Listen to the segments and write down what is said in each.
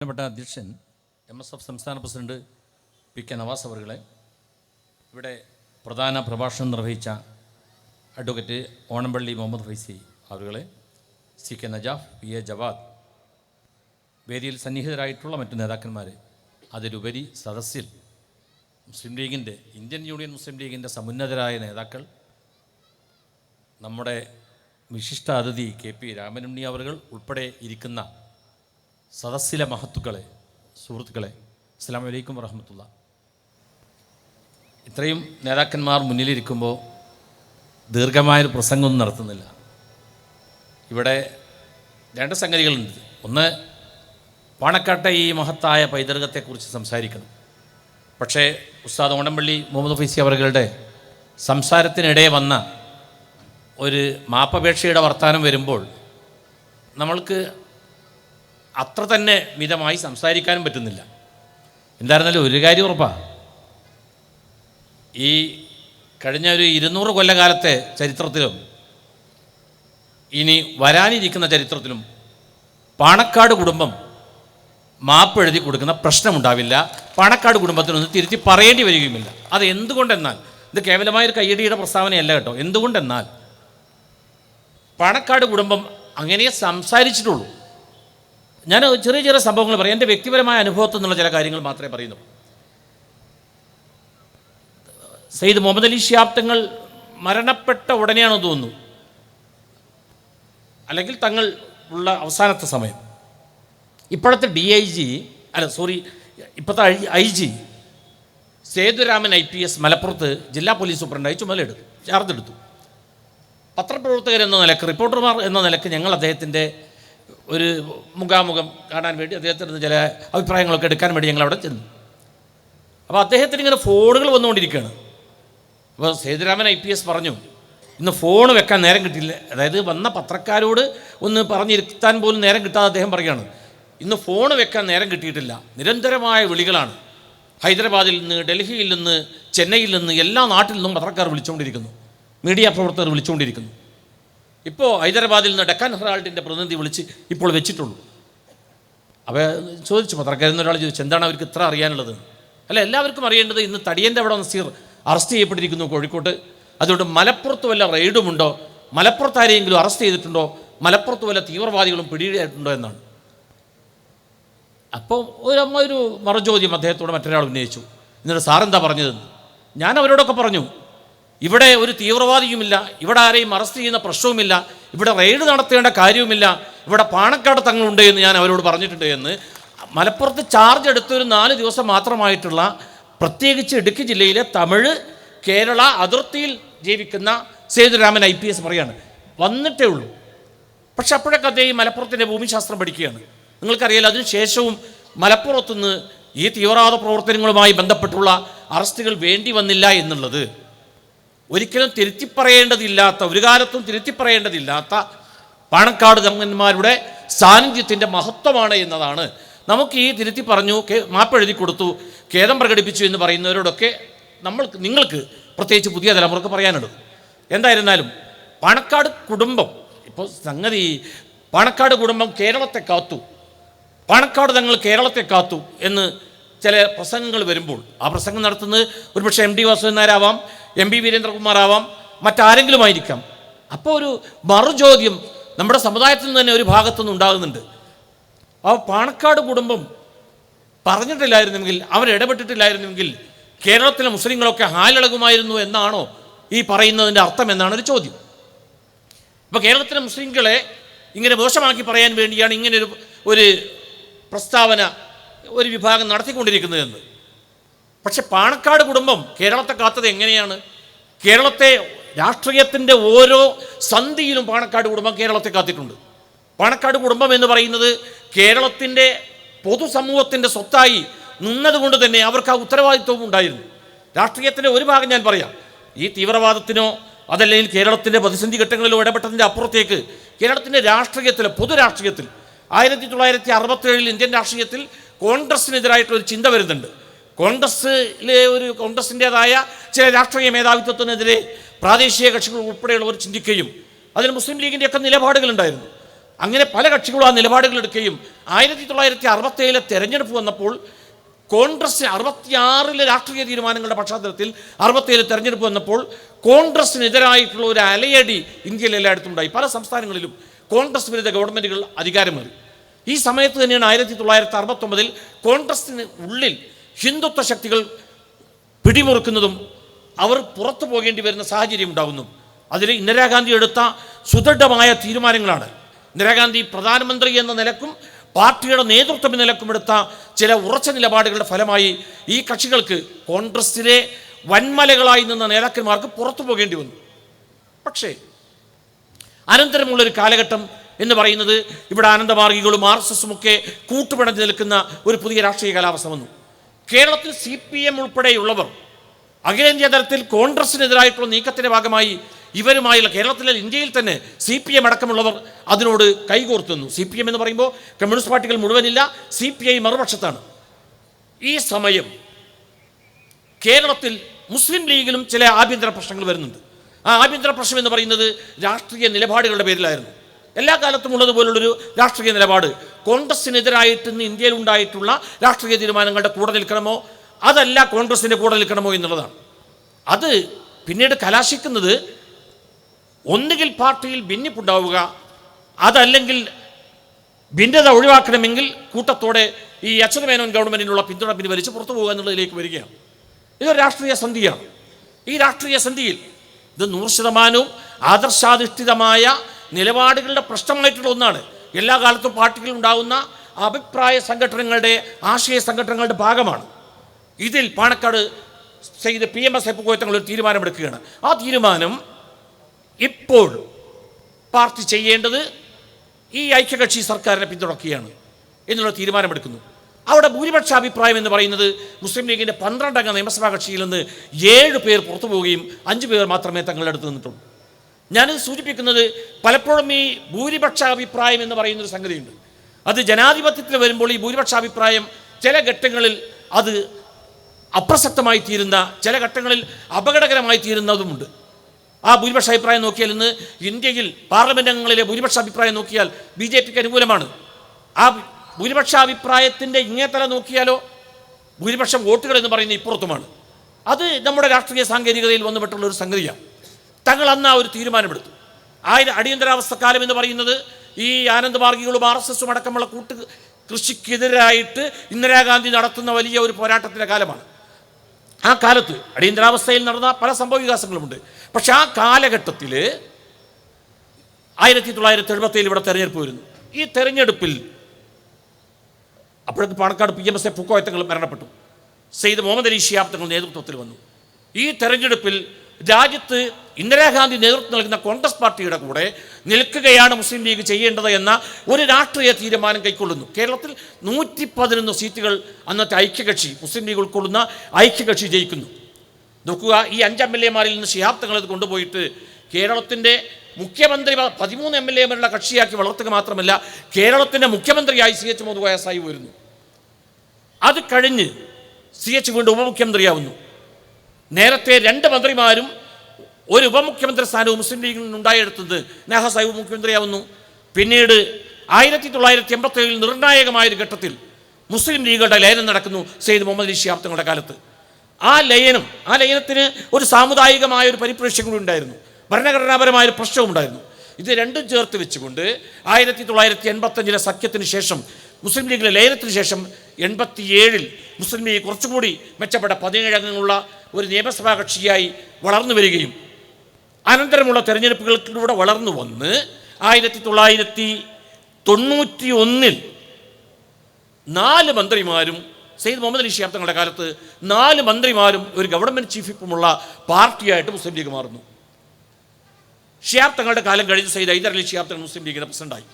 ബഹുമാനപ്പെട്ട അധ്യക്ഷൻ M S F സംസ്ഥാന പ്രസിഡന്റ് പി കെ നവാസ് അവറുകളെ ഇവിടെ പ്രധാന പ്രഭാഷണം നിർവഹിച്ച advocate Onampally Muhammad Faizy അവരുകളെ C K Najaf P A Jawad വേദിയിൽ സന്നിഹിതരായിട്ടുള്ള മറ്റു നേതാക്കന്മാർ അതിലുപരി സദസ്സിൽ മുസ്ലിം ലീഗിന്റെ ഇന്ത്യൻ യൂണിയൻ മുസ്ലിം ലീഗിന്റെ സമുന്നതരായ നേതാക്കൾ നമ്മുടെ വിശിഷ്ട അതിഥി കെ പി രാമനുണ്ണി അവറുകൾ ഉൾപ്പെടെ ഇരിക്കുന്ന സദസ്സിലെ മഹത്തുക്കളെ സുഹൃത്തുക്കളെ അസ്സാം വലൈക്കും വറഹമത്തുള്ള. ഇത്രയും നേതാക്കന്മാർ മുന്നിലിരിക്കുമ്പോൾ ദീർഘമായൊരു പ്രസംഗമൊന്നും നടത്തുന്നില്ല. ഇവിടെ രണ്ട് സംഗതികളുണ്ട്. ഒന്ന് പാണക്കാട്ടെ ഈ മഹത്തായ പൈതൃകത്തെക്കുറിച്ച് സംസാരിക്കണം. പക്ഷേ ഉസ്താദ് ഓണമ്പള്ളി മുഹമ്മദ് ഫൈസി അവരുടെ സംസാരത്തിനിടെ വന്ന ഒരു മാപ്പപേക്ഷയുടെ വർത്തമാനം വരുമ്പോൾ നമ്മൾക്ക് അത്ര തന്നെ മിതമായി സംസാരിക്കാനും പറ്റുന്നില്ല. എന്തായിരുന്നാലും ഒരു കാര്യം ഉറപ്പാ. ഈ കഴിഞ്ഞ ഒരു ഇരുന്നൂറ് കൊല്ലകാലത്തെ ചരിത്രത്തിലും ഇനി വരാനിരിക്കുന്ന ചരിത്രത്തിലും പാണക്കാട് കുടുംബം മാപ്പ് എഴുതി കൊടുക്കുന്ന പ്രശ്നമുണ്ടാവില്ല. പാണക്കാട് കുടുംബത്തിനൊന്ന് തിരുത്തി പറയേണ്ടി വരികയുമില്ല. അത് എന്തുകൊണ്ടെന്നാൽ ഇത് കേവലമായൊരു കയ്യടിയുടെ പ്രസ്താവനയല്ല കേട്ടോ. എന്തുകൊണ്ടെന്നാൽ പാണക്കാട് കുടുംബം അങ്ങനെ സംസാരിച്ചിട്ടുള്ളൂ. ഞാൻ ചെറിയ ചെറിയ സംഭവങ്ങൾ പറയും. എന്റെ വ്യക്തിപരമായ അനുഭവത്തിൽ നിന്നുള്ള ചില കാര്യങ്ങൾ മാത്രമേ പറയുന്നു. സയ്യിദ് മുഹമ്മദ് അലി ഷിയാബ് മരണപ്പെട്ട ഉടനെയാണെന്ന് തോന്നുന്നു. അല്ലെങ്കിൽ തങ്ങൾ ഉള്ള അവസാനത്തെ സമയം. ഇപ്പോഴത്തെ ഡി ഐ ജി അല്ല സോറി ഇപ്പോഴത്തെ I G Sethuraman I P S മലപ്പുറത്ത് ജില്ലാ പോലീസ് സൂപ്രണ്ടായി ചുമതലയെടുത്തു ചാർജ് എടുത്തു. പത്രപ്രവർത്തകർ എന്ന നിലയ്ക്ക് റിപ്പോർട്ടർമാർ എന്ന നിലയ്ക്ക് ഞങ്ങൾ അദ്ദേഹത്തിന്റെ ഒരു മുഖാമുഖം കാണാൻ വേണ്ടി അദ്ദേഹത്തിന് ചില അഭിപ്രായങ്ങളൊക്കെ എടുക്കാൻ വേണ്ടി ഞങ്ങൾ അവിടെ ചെന്നു. അപ്പോൾ അദ്ദേഹത്തിന് ഇങ്ങനെ ഫോണുകൾ വന്നുകൊണ്ടിരിക്കുകയാണ്. അപ്പോൾ സേതുരാമൻ ഐ പി എസ് പറഞ്ഞു ഇന്ന് ഫോൺ വെക്കാൻ നേരം കിട്ടിയില്ല അതായത് വന്ന പത്രക്കാരോട് ഒന്ന് പറഞ്ഞിരുത്താൻ പോലും നേരം കിട്ടാതെ അദ്ദേഹം പറയുകയാണ്. ഇന്ന് ഫോൺ വെക്കാൻ നേരം കിട്ടിയിട്ടില്ല. നിരന്തരമായ വിളികളാണ്. ഹൈദരാബാദിൽ നിന്ന് ഡൽഹിയിൽ നിന്ന് ചെന്നൈയിൽ നിന്ന് എല്ലാ നാട്ടിൽ നിന്നും പത്രക്കാർ വിളിച്ചുകൊണ്ടിരിക്കുന്നു. മീഡിയ പ്രവർത്തകർ വിളിച്ചുകൊണ്ടിരിക്കുന്നു. ഇപ്പോൾ ഹൈദരാബാദിൽ നിന്ന് ഡെക്കാൻ ഹെറാൾഡിന്റെ പ്രതിനിധി വിളിച്ച് ഇപ്പോൾ വെച്ചിട്ടുള്ളൂ. അവ ചോദിച്ചു പത്രക്കാരെന്ന് ഒരാൾ ചോദിച്ചു എന്താണ് അവർക്ക് ഇത്ര അറിയാനുള്ളത്? അല്ല എല്ലാവർക്കും അറിയേണ്ടത് ഇന്ന് തടിയന്റെ അവിടെ നസീർ അറസ്റ്റ് ചെയ്യപ്പെട്ടിരിക്കുന്നു കോഴിക്കോട്ട്. അതുകൊണ്ട് മലപ്പുറത്ത് വല്ല റെയ്ഡുമുണ്ടോ? മലപ്പുറത്ത് ആരെയെങ്കിലും അറസ്റ്റ് ചെയ്തിട്ടുണ്ടോ? മലപ്പുറത്ത് വല്ല തീവ്രവാദികളും പിടിയിലായിട്ടുണ്ടോ എന്നാണ്. അപ്പോൾ ഒരു അമ്മ ഒരു മറുചോദ്യം അദ്ദേഹത്തോട് മറ്റൊരാൾ ഉന്നയിച്ചു. എന്നിട്ട് സാറെന്താ പറഞ്ഞതെന്ന്? ഞാൻ അവരോടൊക്കെ പറഞ്ഞു ഇവിടെ ഒരു തീവ്രവാദിയുമില്ല ഇവിടെ ആരെയും അറസ്റ്റ് ചെയ്യുന്ന പ്രശ്നവുമില്ല ഇവിടെ റെയ്ഡ് നടത്തേണ്ട കാര്യവുമില്ല ഇവിടെ പാണക്കാട് തങ്ങളുണ്ട് എന്ന് ഞാൻ അവരോട് പറഞ്ഞിട്ടുണ്ട് എന്ന്. മലപ്പുറത്ത് ചാർജ് എടുത്തൊരു നാല് ദിവസം മാത്രമായിട്ടുള്ള പ്രത്യേകിച്ച് ഇടുക്കി ജില്ലയിലെ തമിഴ് കേരള അതിർത്തിയിൽ ജീവിക്കുന്ന സേതുരാമൻ ഐ പി എസ് പറയാണ്. വന്നിട്ടേ ഉള്ളൂ. പക്ഷെ അപ്പോഴൊക്കെ അദ്ദേഹം മലപ്പുറത്തിന്റെ ഭൂമിശാസ്ത്രം പഠിക്കുകയാണ്. നിങ്ങൾക്കറിയാലോ അതിനുശേഷവും മലപ്പുറത്തുനിന്ന് ഈ തീവ്രവാദ പ്രവർത്തനങ്ങളുമായി ബന്ധപ്പെട്ടുള്ള അറസ്റ്റുകൾ വേണ്ടി വന്നില്ല എന്നുള്ളത്. ഒരിക്കലും തിരുത്തി പറയേണ്ടതില്ലാത്ത ഒരു കാലത്തും തിരുത്തി പറയേണ്ടതില്ലാത്ത പാണക്കാട് തങ്ങന്മാരുടെ സാന്നിധ്യത്തിന്റെ മഹത്വമാണ് എന്നതാണ്. നമുക്ക് ഈ തിരുത്തി പറഞ്ഞു മാപ്പ് മാപ്പെഴുതി കൊടുത്തു ഖേദം പ്രകടിപ്പിച്ചു എന്ന് പറയുന്നവരോടൊക്കെ നമ്മൾ നിങ്ങൾക്ക് പ്രത്യേകിച്ച് പുതിയ തലമുറയ്ക്ക് പറയാനുള്ളത്. എന്തായിരുന്നാലും പാണക്കാട് കുടുംബം ഇപ്പോൾ സംഗതി പാണക്കാട് കുടുംബം കേരളത്തെ കാത്തു പാണക്കാട് തങ്ങൾ കേരളത്തെ കാത്തു എന്ന് ചില പ്രസംഗങ്ങൾ വരുമ്പോൾ ആ പ്രസംഗം നടത്തുന്നത് ഒരുപക്ഷെ എം ഡി വാസുദേവനാരാവാം എം ബി വീരേന്ദ്രകുമാർ ആവാം മറ്റാരെങ്കിലും ആയിരിക്കാം അപ്പോൾ ഒരു മറുചോദ്യം നമ്മുടെ സമുദായത്തിൽ നിന്ന് തന്നെ ഒരു ഭാഗത്തുനിന്ന് ഉണ്ടാകുന്നുണ്ട്. ആ പാണക്കാട് കുടുംബം പറഞ്ഞിട്ടില്ലായിരുന്നെങ്കിൽ അവരിടപെട്ടിട്ടില്ലായിരുന്നെങ്കിൽ കേരളത്തിലെ മുസ്ലിങ്ങളൊക്കെ ഹാലിളകുമായിരുന്നു എന്നാണോ ഈ പറയുന്നതിന്റെ അർത്ഥം എന്നാണ് ഒരു ചോദ്യം. അപ്പോൾ കേരളത്തിലെ മുസ്ലിങ്ങളെ ഇങ്ങനെ മോശമാക്കി പറയാൻ വേണ്ടിയാണ് ഇങ്ങനെ ഒരു ഒരു പ്രസ്താവന ഒരു വിഭാഗം നടത്തിക്കൊണ്ടിരിക്കുന്നതെന്ന്. പക്ഷെ പാണക്കാട് കുടുംബം കേരളത്തെ കാത്തത് എങ്ങനെയാണ്? കേരളത്തെ രാഷ്ട്രീയത്തിന്റെ ഓരോ സന്ധിയിലും പാണക്കാട് കുടുംബം കേരളത്തെ കാത്തിട്ടുണ്ട്. പാണക്കാട് കുടുംബം എന്ന് പറയുന്നത് കേരളത്തിന്റെ പൊതുസമൂഹത്തിന്റെ സ്വത്തായി നിന്നതുകൊണ്ട് തന്നെ അവർക്ക് ആ ഉത്തരവാദിത്വവും ഉണ്ടായിരുന്നു. രാഷ്ട്രീയത്തിന്റെ ഒരു ഭാഗം ഞാൻ പറയാം. ഈ തീവ്രവാദത്തിനോ അതല്ലെങ്കിൽ കേരളത്തിന്റെ പ്രതിസന്ധി ഘട്ടങ്ങളിലോ ഇടപെട്ടതിന്റെ അപ്പുറത്തേക്ക് കേരളത്തിന്റെ രാഷ്ട്രീയത്തിൽ പൊതു രാഷ്ട്രീയത്തിൽ ആയിരത്തി തൊള്ളായിരത്തി അറുപത്തേഴിൽ ഇന്ത്യൻ രാഷ്ട്രീയത്തിൽ കോൺഗ്രസിനെതിരായിട്ടുള്ള ഒരു ചിന്ത വരുന്നുണ്ട്. കോൺഗ്രസ്സിലെ ഒരു കോൺഗ്രസിന്റെതായ ചില രാഷ്ട്രീയ മേധാവിത്വത്തിനെതിരെ പ്രാദേശിക കക്ഷികൾ ഉൾപ്പെടെയുള്ളവർ ചിന്തിക്കുകയും അതിൽ മുസ്ലിം ലീഗിന്റെയൊക്കെ നിലപാടുകളുണ്ടായിരുന്നു. അങ്ങനെ പല കക്ഷികളും ആ നിലപാടുകൾ എടുക്കുകയും ആയിരത്തി തൊള്ളായിരത്തി അറുപത്തേഴിലെ തെരഞ്ഞെടുപ്പ് വന്നപ്പോൾ കോൺഗ്രസിന് അറുപത്തിയാറിലെ രാഷ്ട്രീയ തീരുമാനങ്ങളുടെ പശ്ചാത്തലത്തിൽ അറുപത്തേഴിലെ തെരഞ്ഞെടുപ്പ് വന്നപ്പോൾ കോൺഗ്രസിനെതിരായിട്ടുള്ള ഒരു അലയടി ഇന്ത്യയിൽ എല്ലായിടത്തും ഉണ്ടായി പല സംസ്ഥാനങ്ങളിലും കോൺഗ്രസ് വിരുദ്ധ ഗവൺമെന്റുകൾ അധികാരമേറി. ഈ സമയത്ത് തന്നെയാണ് ആയിരത്തി തൊള്ളായിരത്തി അറുപത്തൊമ്പതിൽ കോൺഗ്രസിന് ഉള്ളിൽ ഹിന്ദുത്വ ശക്തികൾ പിടിമുറുക്കുന്നതും അവർ പുറത്തു പോകേണ്ടി വരുന്ന സാഹചര്യം ഉണ്ടാകുന്നു. അതിൽ ഇന്ദിരാഗാന്ധി എടുത്ത സുദൃഢമായ തീരുമാനങ്ങളാണ്. ഇന്ദിരാഗാന്ധി പ്രധാനമന്ത്രി എന്ന നിലക്കും പാർട്ടിയുടെ നേതൃത്വം നിലക്കും എടുത്ത ചില ഉറച്ച നിലപാടുകളുടെ ഫലമായി ഈ കക്ഷികൾക്ക് കോൺഗ്രസിലെ വൻമലകളായി നിന്ന നേതാക്കന്മാർക്ക് പുറത്തു പോകേണ്ടി വന്നു. പക്ഷേ അനന്തരമുള്ളൊരു കാലഘട്ടം എന്ന് പറയുന്നത് ഇവിടെ ആനന്ദമാർഗികളും ആർ എസ് എസും ഒക്കെ കൂട്ടുപിണഞ്ഞു നിൽക്കുന്ന ഒരു പുതിയ രാഷ്ട്രീയ കാലാവസ്ഥ വന്നു. കേരളത്തിൽ സി പി എം ഉൾപ്പെടെയുള്ളവർ അഖിലേന്ത്യാ തലത്തിൽ കോൺഗ്രസിനെതിരായിട്ടുള്ള നീക്കത്തിന്റെ ഭാഗമായി ഇവരുമായുള്ള കേരളത്തിലെ ഇന്ത്യയിൽ തന്നെ സി പി എം അടക്കമുള്ളവർ അതിനോട് കൈകോർത്തുന്നു. സി പി എം എന്ന് പറയുമ്പോൾ കമ്മ്യൂണിസ്റ്റ് പാർട്ടികൾ മുഴുവനില്ല സി പി ഐ മറുപക്ഷത്താണ്. ഈ സമയം കേരളത്തിൽ മുസ്ലിം ലീഗിലും ചില ആഭ്യന്തര പ്രശ്നങ്ങൾ വരുന്നുണ്ട്. ആ ആഭ്യന്തര പ്രശ്നം എന്ന് പറയുന്നത് രാഷ്ട്രീയ നിലപാടുകളുടെ പേരിലായിരുന്നു. എല്ലാ കാലത്തും ഉള്ളതുപോലുള്ളൊരു രാഷ്ട്രീയ നിലപാട് കോൺഗ്രസിനെതിരായിട്ട് ഇന്ന് ഇന്ത്യയിൽ ഉണ്ടായിട്ടുള്ള രാഷ്ട്രീയ തീരുമാനങ്ങളുടെ കൂടെ നിൽക്കണമോ? അതല്ല കോൺഗ്രസിന്റെ കൂടെ നിൽക്കണമോ എന്നുള്ളതാണ്. അത് പിന്നീട് കലാശിക്കുന്നത് ഒന്നുകിൽ പാർട്ടിയിൽ ഭിന്നിപ്പുണ്ടാവുക അതല്ലെങ്കിൽ ഭിന്നത ഒഴിവാക്കണമെങ്കിൽ കൂട്ടത്തോടെ ഈ അച്യുതമേനോൻ ഗവൺമെന്റിനുള്ള പിന്തുണ പിൻവലിച്ച് പുറത്തു പോകുക എന്നുള്ളതിലേക്ക് വരികയാണ്. ഇതൊരു രാഷ്ട്രീയ സന്ധിയാണ്. ഈ രാഷ്ട്രീയ സന്ധിയിൽ ഇത് നൂറ് ശതമാനവും ആദർശാധിഷ്ഠിതമായ നിലപാടുകളുടെ പ്രശ്നമായിട്ടുള്ള ഒന്നാണ്. എല്ലാ കാലത്തും പാർട്ടികളിൽ ഉണ്ടാകുന്ന അഭിപ്രായ സംഘടനകളുടെ ആശയ സംഘടനകളുടെ ഭാഗമാണ്. ഇതിൽ പാണക്കാട് ചെയ്ത് P M S F Koyathangal ഒരു തീരുമാനമെടുക്കുകയാണ്. ആ തീരുമാനം ഇപ്പോൾ പാർട്ടി ചെയ്യേണ്ടത് ഈ ഐക്യകക്ഷി സർക്കാരിനെ പിന്തുണക്കുകയാണ് എന്നുള്ള തീരുമാനമെടുക്കുന്നു. അവിടെ ഭൂരിപക്ഷ അഭിപ്രായം എന്ന് പറയുന്നത് മുസ്ലിം ലീഗിന്റെ പന്ത്രണ്ടംഗ നിയമസഭാ കക്ഷിയിൽ നിന്ന് ഏഴ് പേർ പുറത്തു പോവുകയും അഞ്ച് പേർ മാത്രമേ തങ്ങളുടെ അടുത്ത് നിന്നിട്ടുള്ളൂ. ഞാനിത് സൂചിപ്പിക്കുന്നത് പലപ്പോഴും ഈ ഭൂരിപക്ഷ അഭിപ്രായം എന്ന് പറയുന്നൊരു സംഗതിയുണ്ട്. അത് ജനാധിപത്യത്തിൽ വരുമ്പോൾ ഈ ഭൂരിപക്ഷ അഭിപ്രായം ചില ഘട്ടങ്ങളിൽ അത് അപ്രസക്തമായി തീരുന്ന ചില ഘട്ടങ്ങളിൽ അപകടകരമായി തീരുന്നതുമുണ്ട്. ആ ഭൂരിപക്ഷ അഭിപ്രായം നോക്കിയാൽ ഇന്ന് ഇന്ത്യയിൽ പാർലമെന്റ് അംഗങ്ങളിലെ ഭൂരിപക്ഷ അഭിപ്രായം നോക്കിയാൽ ബി ജെ പിക്ക് അനുകൂലമാണ്. ആ ഭൂരിപക്ഷ അഭിപ്രായത്തിന്റെ ഇങ്ങേത്തല നോക്കിയാലോ ഭൂരിപക്ഷം വോട്ടുകൾ എന്ന് പറയുന്ന ഇപ്പുറത്തുമാണ്. അത് നമ്മുടെ രാഷ്ട്രീയ സാങ്കേതികതയിൽ വന്നുപെട്ടുള്ള ഒരു സംഗതിയാണ്. തങ്ങൾ അന്ന് ആ ഒരു തീരുമാനമെടുത്തു. ആയിരം അടിയന്തരാവസ്ഥ കാലം എന്ന് പറയുന്നത് ഈ ആനന്ദ് മാർഗികളും ആർ എസ് എസും അടക്കമുള്ള കൂട്ട് കൃഷിക്കെതിരായിട്ട് ഇന്ദിരാഗാന്ധി നടത്തുന്ന വലിയ ഒരു പോരാട്ടത്തിന്റെ കാലമാണ്. ആ കാലത്ത് അടിയന്തരാവസ്ഥയിൽ നടന്ന പല സംഭവ വികാസങ്ങളുമുണ്ട്. പക്ഷെ ആ കാലഘട്ടത്തിൽ ആയിരത്തി തൊള്ളായിരത്തി എഴുപത്തിയിൽ ഇവിടെ തെരഞ്ഞെടുപ്പ് വരുന്നു. ഈ തെരഞ്ഞെടുപ്പിൽ അപ്പോഴേക്ക് Panakkad P M S A Pookoyathangal മരണപ്പെട്ടു. സെയ്ദ് മുഹമ്മദ് അലി ഷിയാബ് തങ്ങൾ നേതൃത്വത്തിൽ വന്നു. ഈ തെരഞ്ഞെടുപ്പിൽ രാജ്യത്ത് ഇന്ദിരാഗാന്ധി നേതൃത്വം നൽകുന്ന കോൺഗ്രസ് പാർട്ടിയുടെ കൂടെ നിൽക്കുകയാണ് മുസ്ലിം ലീഗ് ചെയ്യേണ്ടത് എന്ന ഒരു രാഷ്ട്രീയ തീരുമാനം കൈക്കൊള്ളുന്നു. കേരളത്തിൽ നൂറ്റി പതിനൊന്ന് സീറ്റുകൾ അന്നത്തെ ഐക്യകക്ഷി മുസ്ലിം ലീഗ് ഉൾക്കൊള്ളുന്ന ഐക്യകക്ഷി ജയിക്കുന്നു. നോക്കുക ഈ അഞ്ച് എം എൽ എമാരിൽ നിന്ന് ശിഹാബ് ഇത് കൊണ്ടുപോയിട്ട് കേരളത്തിന്റെ മുഖ്യമന്ത്രി പതിമൂന്ന് എം എൽ എമാരുടെ കക്ഷിയാക്കി വളർത്തുക മാത്രമല്ല കേരളത്തിന്റെ മുഖ്യമന്ത്രിയായി സി എച്ച് മുഹമ്മദ് വയസ്സായി വരുന്നു അത് കഴിഞ്ഞ് സി എച്ച് വീണ്ടും ഉപമുഖ്യമന്ത്രിയാവുന്നു. നേരത്തെ രണ്ട് മന്ത്രിമാരും ഒരു ഉപമുഖ്യമന്ത്രി സ്ഥാനവും മുസ്ലിം ലീഗിൽ നിന്നുണ്ടായെടുത്തത് നെഹ സാഹിബ് മുഖ്യമന്ത്രിയാവുന്നു പിന്നീട് ആയിരത്തി തൊള്ളായിരത്തി എൺപത്തേഴിൽ നിർണായകമായ ഒരു ഘട്ടത്തിൽ മുസ്ലിം ലീഗുകളുടെ ലയനം നടക്കുന്നു സെയ്ദ് മുഹമ്മദ് അലി തങ്ങളുടെ കാലത്ത്. ആ ലയനം ആ ലയനത്തിന് ഒരു സാമുദായികമായ ഒരു പരിപ്രേക്ഷ്യം കൂടി ഉണ്ടായിരുന്നു. ഭരണഘടനാപരമായ ഒരു പ്രശ്നവും ഉണ്ടായിരുന്നു. ഇത് രണ്ടും ചേർത്ത് വെച്ചുകൊണ്ട് ആയിരത്തി തൊള്ളായിരത്തി എൺപത്തഞ്ചിലെ സഖ്യത്തിന് ശേഷം മുസ്ലിം ലീഗിലെ ലയനത്തിന് ശേഷം എൺപത്തിയേഴിൽ മുസ്ലിം ലീഗ് കുറച്ചുകൂടി മെച്ചപ്പെട്ട പതിനേഴ് അംഗങ്ങളുള്ള ഒരു നിയമസഭാ കക്ഷിയായി വളർന്നു വരികയും അനന്തരമുള്ള തെരഞ്ഞെടുപ്പുകളിലൂടെ വളർന്നു വന്ന് ആയിരത്തി തൊള്ളായിരത്തി തൊണ്ണൂറ്റി ഒന്നിൽ നാല് മന്ത്രിമാരും സെയ്ദ് മുഹമ്മദ് അലി ഷിഹാബ് കാലത്ത് നാല് മന്ത്രിമാരും ഒരു ഗവൺമെന്റ് ചീഫിപ്പുമുള്ള പാർട്ടിയായിട്ട് മുസ്ലിം ലീഗ് മാറുന്നു. ഷിഹാബ് തങ്ങളുടെ കാലം കഴിഞ്ഞ് സെയ്ദ് ഹൈദർ അലി ഷിഹാബ് തങ്ങൾ മുസ്ലിം ലീഗിന്റെ പ്രസിഡന്റായി.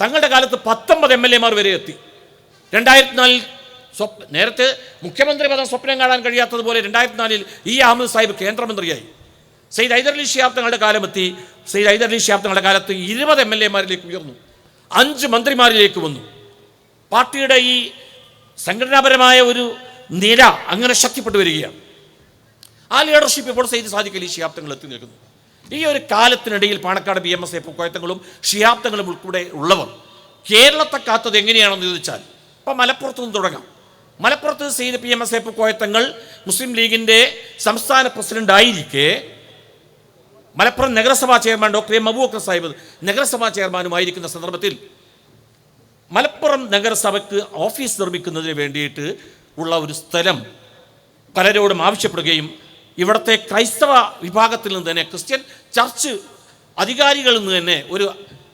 തങ്ങളുടെ കാലത്ത് പത്തൊമ്പത് എം എൽ എമാർ വരെ എത്തി. രണ്ടായിരത്തി നാലിൽ സ്വപ് നേരത്തെ മുഖ്യമന്ത്രി പദം സ്വപ്നം കാണാൻ കഴിയാത്തതുപോലെ രണ്ടായിരത്തി നാലിൽ ഇ അഹമ്മദ് സാഹിബ് കേന്ദ്രമന്ത്രിയായി. സെയ്ദ് ഹൈദർ അലി ഷിഹാബ് തങ്ങളുടെ കാലമെത്തി സെയ്ദ് ഹൈദർ അലി ഷിഹാബ് തങ്ങളുടെ കാലത്ത് ഇരുപത് എം എൽ എമാരിലേക്ക് ഉയർന്നു. അഞ്ച് മന്ത്രിമാരിലേക്ക് വന്നു. പാർട്ടിയുടെ ഈ സംഘടനാപരമായ ഒരു നില അങ്ങനെ ശക്തിപ്പെട്ടു വരികയാണ്. ആ ലീഡർഷിപ്പ് ഇപ്പോൾ സെയ്ദ് സാദിഖ് അലി ഷിയാബ് തങ്ങൾ എത്തി നിൽക്കുന്നു. ഈ ഒരു കാലത്തിനിടയിൽ Panakkad B M S A പൂക്കോയത്തങ്ങളും ഷിയാബ്ദങ്ങളും ഉൾപ്പെടെ ഉള്ളവർ കേരളത്തെ കാത്തത് എങ്ങനെയാണെന്ന് ചോദിച്ചാൽ ഇപ്പം മലപ്പുറത്തു നിന്ന് തുടങ്ങാം. മലപ്പുറത്ത് C P M S F Koyathangal Muslim ലീഗിന്റെ സംസ്ഥാന പ്രസിഡന്റ് ആയിരിക്കെ മലപ്പുറം നഗരസഭാ chairman doctor M Aboobacker Sahib നഗരസഭാ ചെയർമാനുമായിരിക്കുന്ന സന്ദർഭത്തിൽ മലപ്പുറം നഗരസഭയ്ക്ക് ഓഫീസ് നിർമ്മിക്കുന്നതിന് വേണ്ടിയിട്ട് ഉള്ള ഒരു സ്ഥലം പലരോടും ആവശ്യപ്പെടുകയും ഇവിടുത്തെ ക്രൈസ്തവ വിഭാഗത്തിൽ നിന്ന് തന്നെ ക്രിസ്ത്യൻ ചർച്ച് അധികാരികളിൽ നിന്ന് തന്നെ ഒരു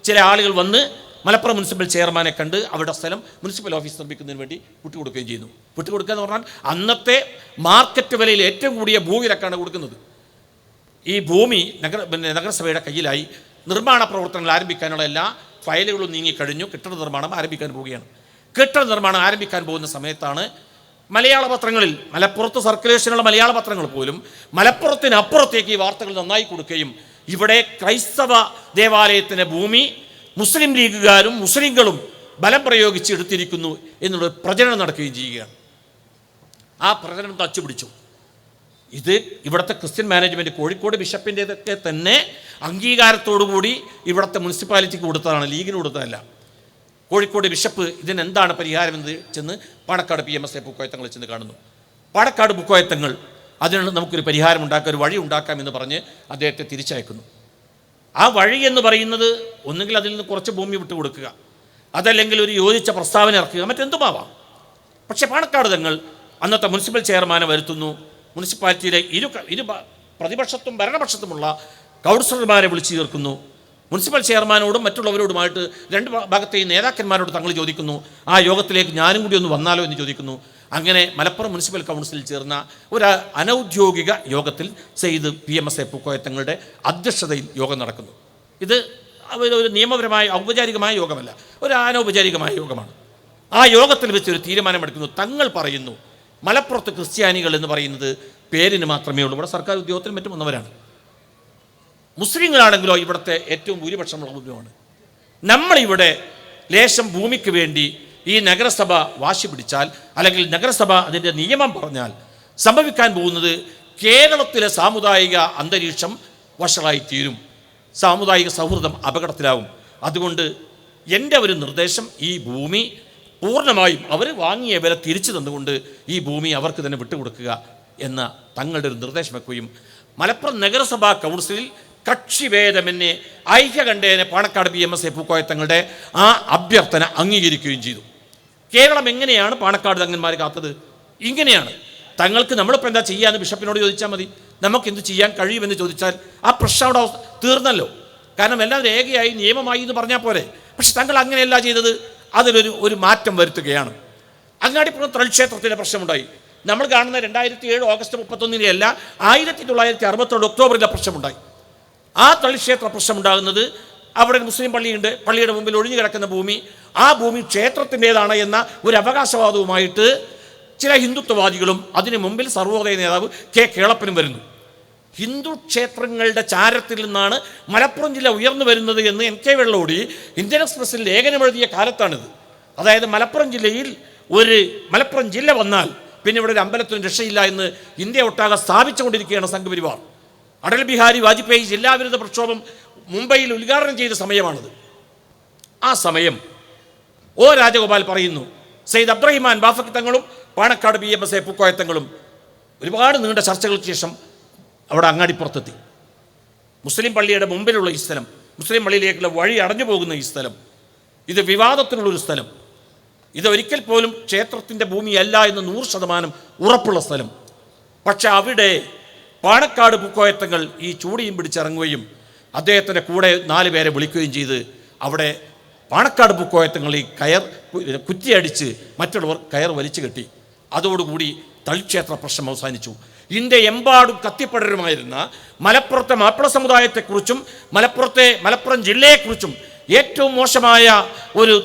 ചില ആളുകൾ വന്ന് മലപ്പുറം മുനിസിപ്പൽ ചെയർമാനെ കണ്ട് അവരുടെ സ്ഥലം മുനിസിപ്പൽ ഓഫീസ് നിർമ്മിക്കുന്നതിന് വേണ്ടി വിട്ടുകൊടുക്കുകയും ചെയ്യുന്നു വിട്ടുകൊടുക്കുക എന്ന് പറഞ്ഞാൽ അന്നത്തെ മാർക്കറ്റ് വിലയിൽ ഏറ്റവും കൂടിയ ഭൂവിലക്കാണ് കൊടുക്കുന്നത്. ഈ ഭൂമി നഗര പിന്നെ നഗരസഭയുടെ കയ്യിലായി നിർമ്മാണ പ്രവർത്തനങ്ങൾ ആരംഭിക്കാനുള്ള എല്ലാ ഫയലുകളും നീങ്ങിക്കഴിഞ്ഞു കെട്ടിട നിർമ്മാണം ആരംഭിക്കാൻ പോവുകയാണ്. കെട്ടിട നിർമ്മാണം ആരംഭിക്കാൻ പോകുന്ന സമയത്താണ് മലയാള പത്രങ്ങളിൽ മലപ്പുറത്ത് സർക്കുലേഷനുള്ള മലയാള പത്രങ്ങൾ പോലും മലപ്പുറത്തിനപ്പുറത്തേക്ക് ഈ വാർത്തകൾ നന്നായി കൊടുക്കുകയും ഇവിടെ ക്രൈസ്തവ ദേവാലയത്തിന്റെ ഭൂമി മുസ്ലിം ലീഗുകാരും മുസ്ലിങ്ങളും ബലം പ്രയോഗിച്ച് എടുത്തിരിക്കുന്നു എന്നുള്ള പ്രചരണം നടക്കുകയും ചെയ്യുകയാണ്. ആ പ്രചരണം തച്ചുപിടിച്ചു ഇത് ഇവിടുത്തെ ക്രിസ്ത്യൻ മാനേജ്മെന്റ് കോഴിക്കോട് ബിഷപ്പിന്റെതൊക്കെ തന്നെ അംഗീകാരത്തോടുകൂടി ഇവിടുത്തെ മുനിസിപ്പാലിറ്റിക്ക് കൊടുത്തതാണ് ലീഗിന് കൊടുത്തതല്ല. കോഴിക്കോട് ബിഷപ്പ് ഇതിനെന്താണ് പരിഹാരമെന്ന് ചെന്ന് Panakkad P M S A Pookoyathangal ചെന്ന് കാണുന്നു. പാണക്കാട് പൂക്കോയത്തങ്ങൾ അതിനുള്ള നമുക്കൊരു പരിഹാരം ഉണ്ടാക്കാം ഒരു വഴി ഉണ്ടാക്കാം എന്ന് പറഞ്ഞ് അദ്ദേഹത്തെ തിരിച്ചയക്കുന്നു. ആ വഴി എന്ന് പറയുന്നത് ഒന്നുകിൽ അതിൽ നിന്ന് കുറച്ച് ഭൂമി വിട്ടു കൊടുക്കുക അതല്ലെങ്കിൽ ഒരു യോജിച്ച പ്രസ്താവന ഇറക്കുക മറ്റെന്തുമാവാം? പക്ഷേ പാണക്കാട് തങ്ങൾ അന്നത്തെ മുനിസിപ്പൽ ചെയർമാനെ വരുത്തുന്നു. മുനിസിപ്പാലിറ്റിയിലെ ഇരു ഇരു പ്രതിപക്ഷത്തും ഭരണപക്ഷത്തുമുള്ള കൗൺസിലർമാരെ വിളിച്ചു ചേർക്കുന്നു. മുനിസിപ്പൽ ചെയർമാനോടും മറ്റുള്ളവരോടുമായിട്ട് രണ്ട് ഭാഗത്തെയും നേതാക്കന്മാരോട് തങ്ങൾ ചോദിക്കുന്നു ആ യോഗത്തിലേക്ക് ഞാനും കൂടി ഒന്ന് വന്നാലോ? എന്ന് ചോദിക്കുന്നു. അങ്ങനെ മലപ്പുറം മുനിസിപ്പൽ കൗൺസിലിൽ ചേർന്ന ഒരു അനൗദ്യോഗിക യോഗത്തിൽ Sayyid P M S A പൂക്കോയത്തങ്ങളുടെ അധ്യക്ഷതയിൽ യോഗം നടക്കുന്നു. ഇത് ഒരു നിയമപരമായ ഔപചാരികമായ യോഗമല്ല ഒരു അനൗപചാരികമായ യോഗമാണ്. ആ യോഗത്തിൽ വെച്ച് ഒരു തീരുമാനമെടുക്കുന്നു. തങ്ങൾ പറയുന്നു മലപ്പുറത്ത് ക്രിസ്ത്യാനികൾ എന്ന് പറയുന്നത് പേരിന് മാത്രമേ ഉള്ളൂ. ഇവിടെ സർക്കാർ ഉദ്യോഗത്തിനും മറ്റും വന്നവരാണ്. മുസ്ലിങ്ങളാണെങ്കിലോ ഇവിടുത്തെ ഏറ്റവും ഭൂരിപക്ഷമുള്ള ഉദ്യോഗമാണ്. നമ്മളിവിടെ ലേശം ഭൂമിക്ക് വേണ്ടി ഈ നഗരസഭ വാശി പിടിച്ചാൽ അല്ലെങ്കിൽ നഗരസഭ അതിന്റെ നിയമം പറഞ്ഞാൽ സംഭവിക്കാൻ പോകുന്നത് കേരളത്തിലെ സാമുദായിക അന്തരീക്ഷം വഷളായി തീരും സാമുദായിക സൗഹൃദം അപകടത്തിലാവും. അതുകൊണ്ട് എന്റെ ഒരു നിർദ്ദേശം ഈ ഭൂമി പൂർണമായും അവർ വാങ്ങിയ വില തിരിച്ചു തന്നുകൊണ്ട് ഈ ഭൂമി അവർക്ക് തന്നെ വിട്ടുകൊടുക്കുക എന്ന തങ്ങളുടെ ഒരു നിർദ്ദേശം വെക്കുകയും മലപ്പുറം നഗരസഭാ കൗൺസിലിൽ കക്ഷിഭേദമെന്നെ ഐക്യകണ്ഠേനെ Panakkad B M S A Pookoya തങ്ങളുടെ ആ അഭ്യർത്ഥന അംഗീകരിക്കുകയും ചെയ്തു. കേരളം എങ്ങനെയാണ് പാണക്കാട് തങ്ങന്മാർ കാത്തത്? ഇങ്ങനെയാണ്. തങ്ങൾക്ക് നമ്മളിപ്പോൾ എന്താ ചെയ്യാന്ന് ബിഷപ്പിനോട് ചോദിച്ചാൽ മതി. നമുക്ക് എന്ത് ചെയ്യാൻ കഴിയുമെന്ന് ചോദിച്ചാൽ ആ പ്രശ്നം അവിടെ തീർന്നല്ലോ. കാരണം എല്ലാം രേഖയായി നിയമമായി എന്ന് പറഞ്ഞാൽ പോരെ. പക്ഷെ തങ്ങൾ അങ്ങനെയല്ല ചെയ്തത്. അതിലൊരു ഒരു മാറ്റം വരുത്തുകയാണ്. അങ്ങാടിപ്പുറം തൊഴിൽക്ഷേത്രത്തിന്റെ പ്രശ്നമുണ്ടായി. നമ്മൾ കാണുന്ന രണ്ടായിരത്തി ഏഴ് ഓഗസ്റ്റ് മുപ്പത്തൊന്നിനെയല്ല ആയിരത്തി തൊള്ളായിരത്തി അറുപത്തിരണ്ട് ഒക്ടോബറിലെ പ്രശ്നമുണ്ടായി. ആ തൊഴിൽക്ഷേത്ര പ്രശ്നമുണ്ടാകുന്നത് അവിടെ മുസ്ലിം പള്ളിയുണ്ട്. പള്ളിയുടെ മുമ്പിൽ ഒഴിഞ്ഞു കിടക്കുന്ന ഭൂമി. ആ ഭൂമി ക്ഷേത്രത്തിന്റെതാണ് എന്ന ഒരു അവകാശവാദവുമായിട്ട് ചില ഹിന്ദുത്വവാദികളും അതിനു മുമ്പിൽ സർവോദയ നേതാവ് കെ കേളപ്പനും വരുന്നു. ഹിന്ദു ക്ഷേത്രങ്ങളുടെ ചാരത്തിൽ നിന്നാണ് മലപ്പുറം ജില്ല ഉയർന്നു വരുന്നത് എന്ന് എൻ കെ വെള്ളോടി ഇന്ത്യൻ എക്സ്പ്രസ്സിൽ ലേഖനം എഴുതിയ കാലത്താണിത്. അതായത് മലപ്പുറം ജില്ലയിൽ ഒരു മലപ്പുറം ജില്ല വന്നാൽ പിന്നെ ഇവിടെ ഒരു അമ്പലത്തിന് രക്ഷയില്ല എന്ന് ഇന്ത്യ ഒട്ടാകെ സ്ഥാപിച്ചുകൊണ്ടിരിക്കുകയാണ് സംഘപരിവാർ. അടൽ ബിഹാരി വാജ്പേയി ജില്ലാവിരുദ്ധ പ്രക്ഷോഭം മുംബൈയിൽ ഉദ്ഘാടനം ചെയ്ത സമയമാണിത്. ആ സമയം ഒ രാജഗോപാൽ പറയുന്നു സെയ്ദ് അബ്ദുറഹിമാൻ ബാഫക്കി തങ്ങളും Panakkad B M S A പൂക്കോയത്തങ്ങളും ഒരുപാട് നീണ്ട ചർച്ചകൾക്ക് ശേഷം അവിടെ അങ്ങാടിപ്പുറത്തെത്തി. മുസ്ലിം പള്ളിയുടെ മുമ്പിലുള്ള ഈ സ്ഥലം മുസ്ലിം പള്ളിയിലേക്കുള്ള വഴി അടഞ്ഞു പോകുന്ന ഈ സ്ഥലം ഇത് വിവാദത്തിനുള്ളൊരു സ്ഥലം ഇത് ഒരിക്കൽ പോലും ക്ഷേത്രത്തിന്റെ ഭൂമിയല്ല എന്ന് നൂറ് ശതമാനം ഉറപ്പുള്ള സ്ഥലം. പക്ഷെ അവിടെ പാണക്കാട് പൂക്കോയത്തങ്ങൾ ഈ ചൂടിയും പിടിച്ചിറങ്ങുകയും അദ്ദേഹത്തിന്റെ കൂടെ നാല് പേരെ വിളിക്കുകയും ചെയ്ത് അവിടെ പാണക്കാട് പൂക്കോയത്തങ്ങൾ ഈ കയർ കുറ്റിയടിച്ച് മറ്റുള്ളവർ കയർ വലിച്ചു കെട്ടി. അതോടുകൂടി തളിക്ഷേത്ര പ്രശ്നം അവസാനിച്ചു. ഇന്ത്യ എമ്പാടും കത്തിപ്പടരുമായിരുന്ന മലപ്പുറത്തെ മാപ്പിള സമുദായത്തെക്കുറിച്ചും മലപ്പുറത്തെ മലപ്പുറം ജില്ലയെക്കുറിച്ചും ഏറ്റവും മോശമായ ഒരു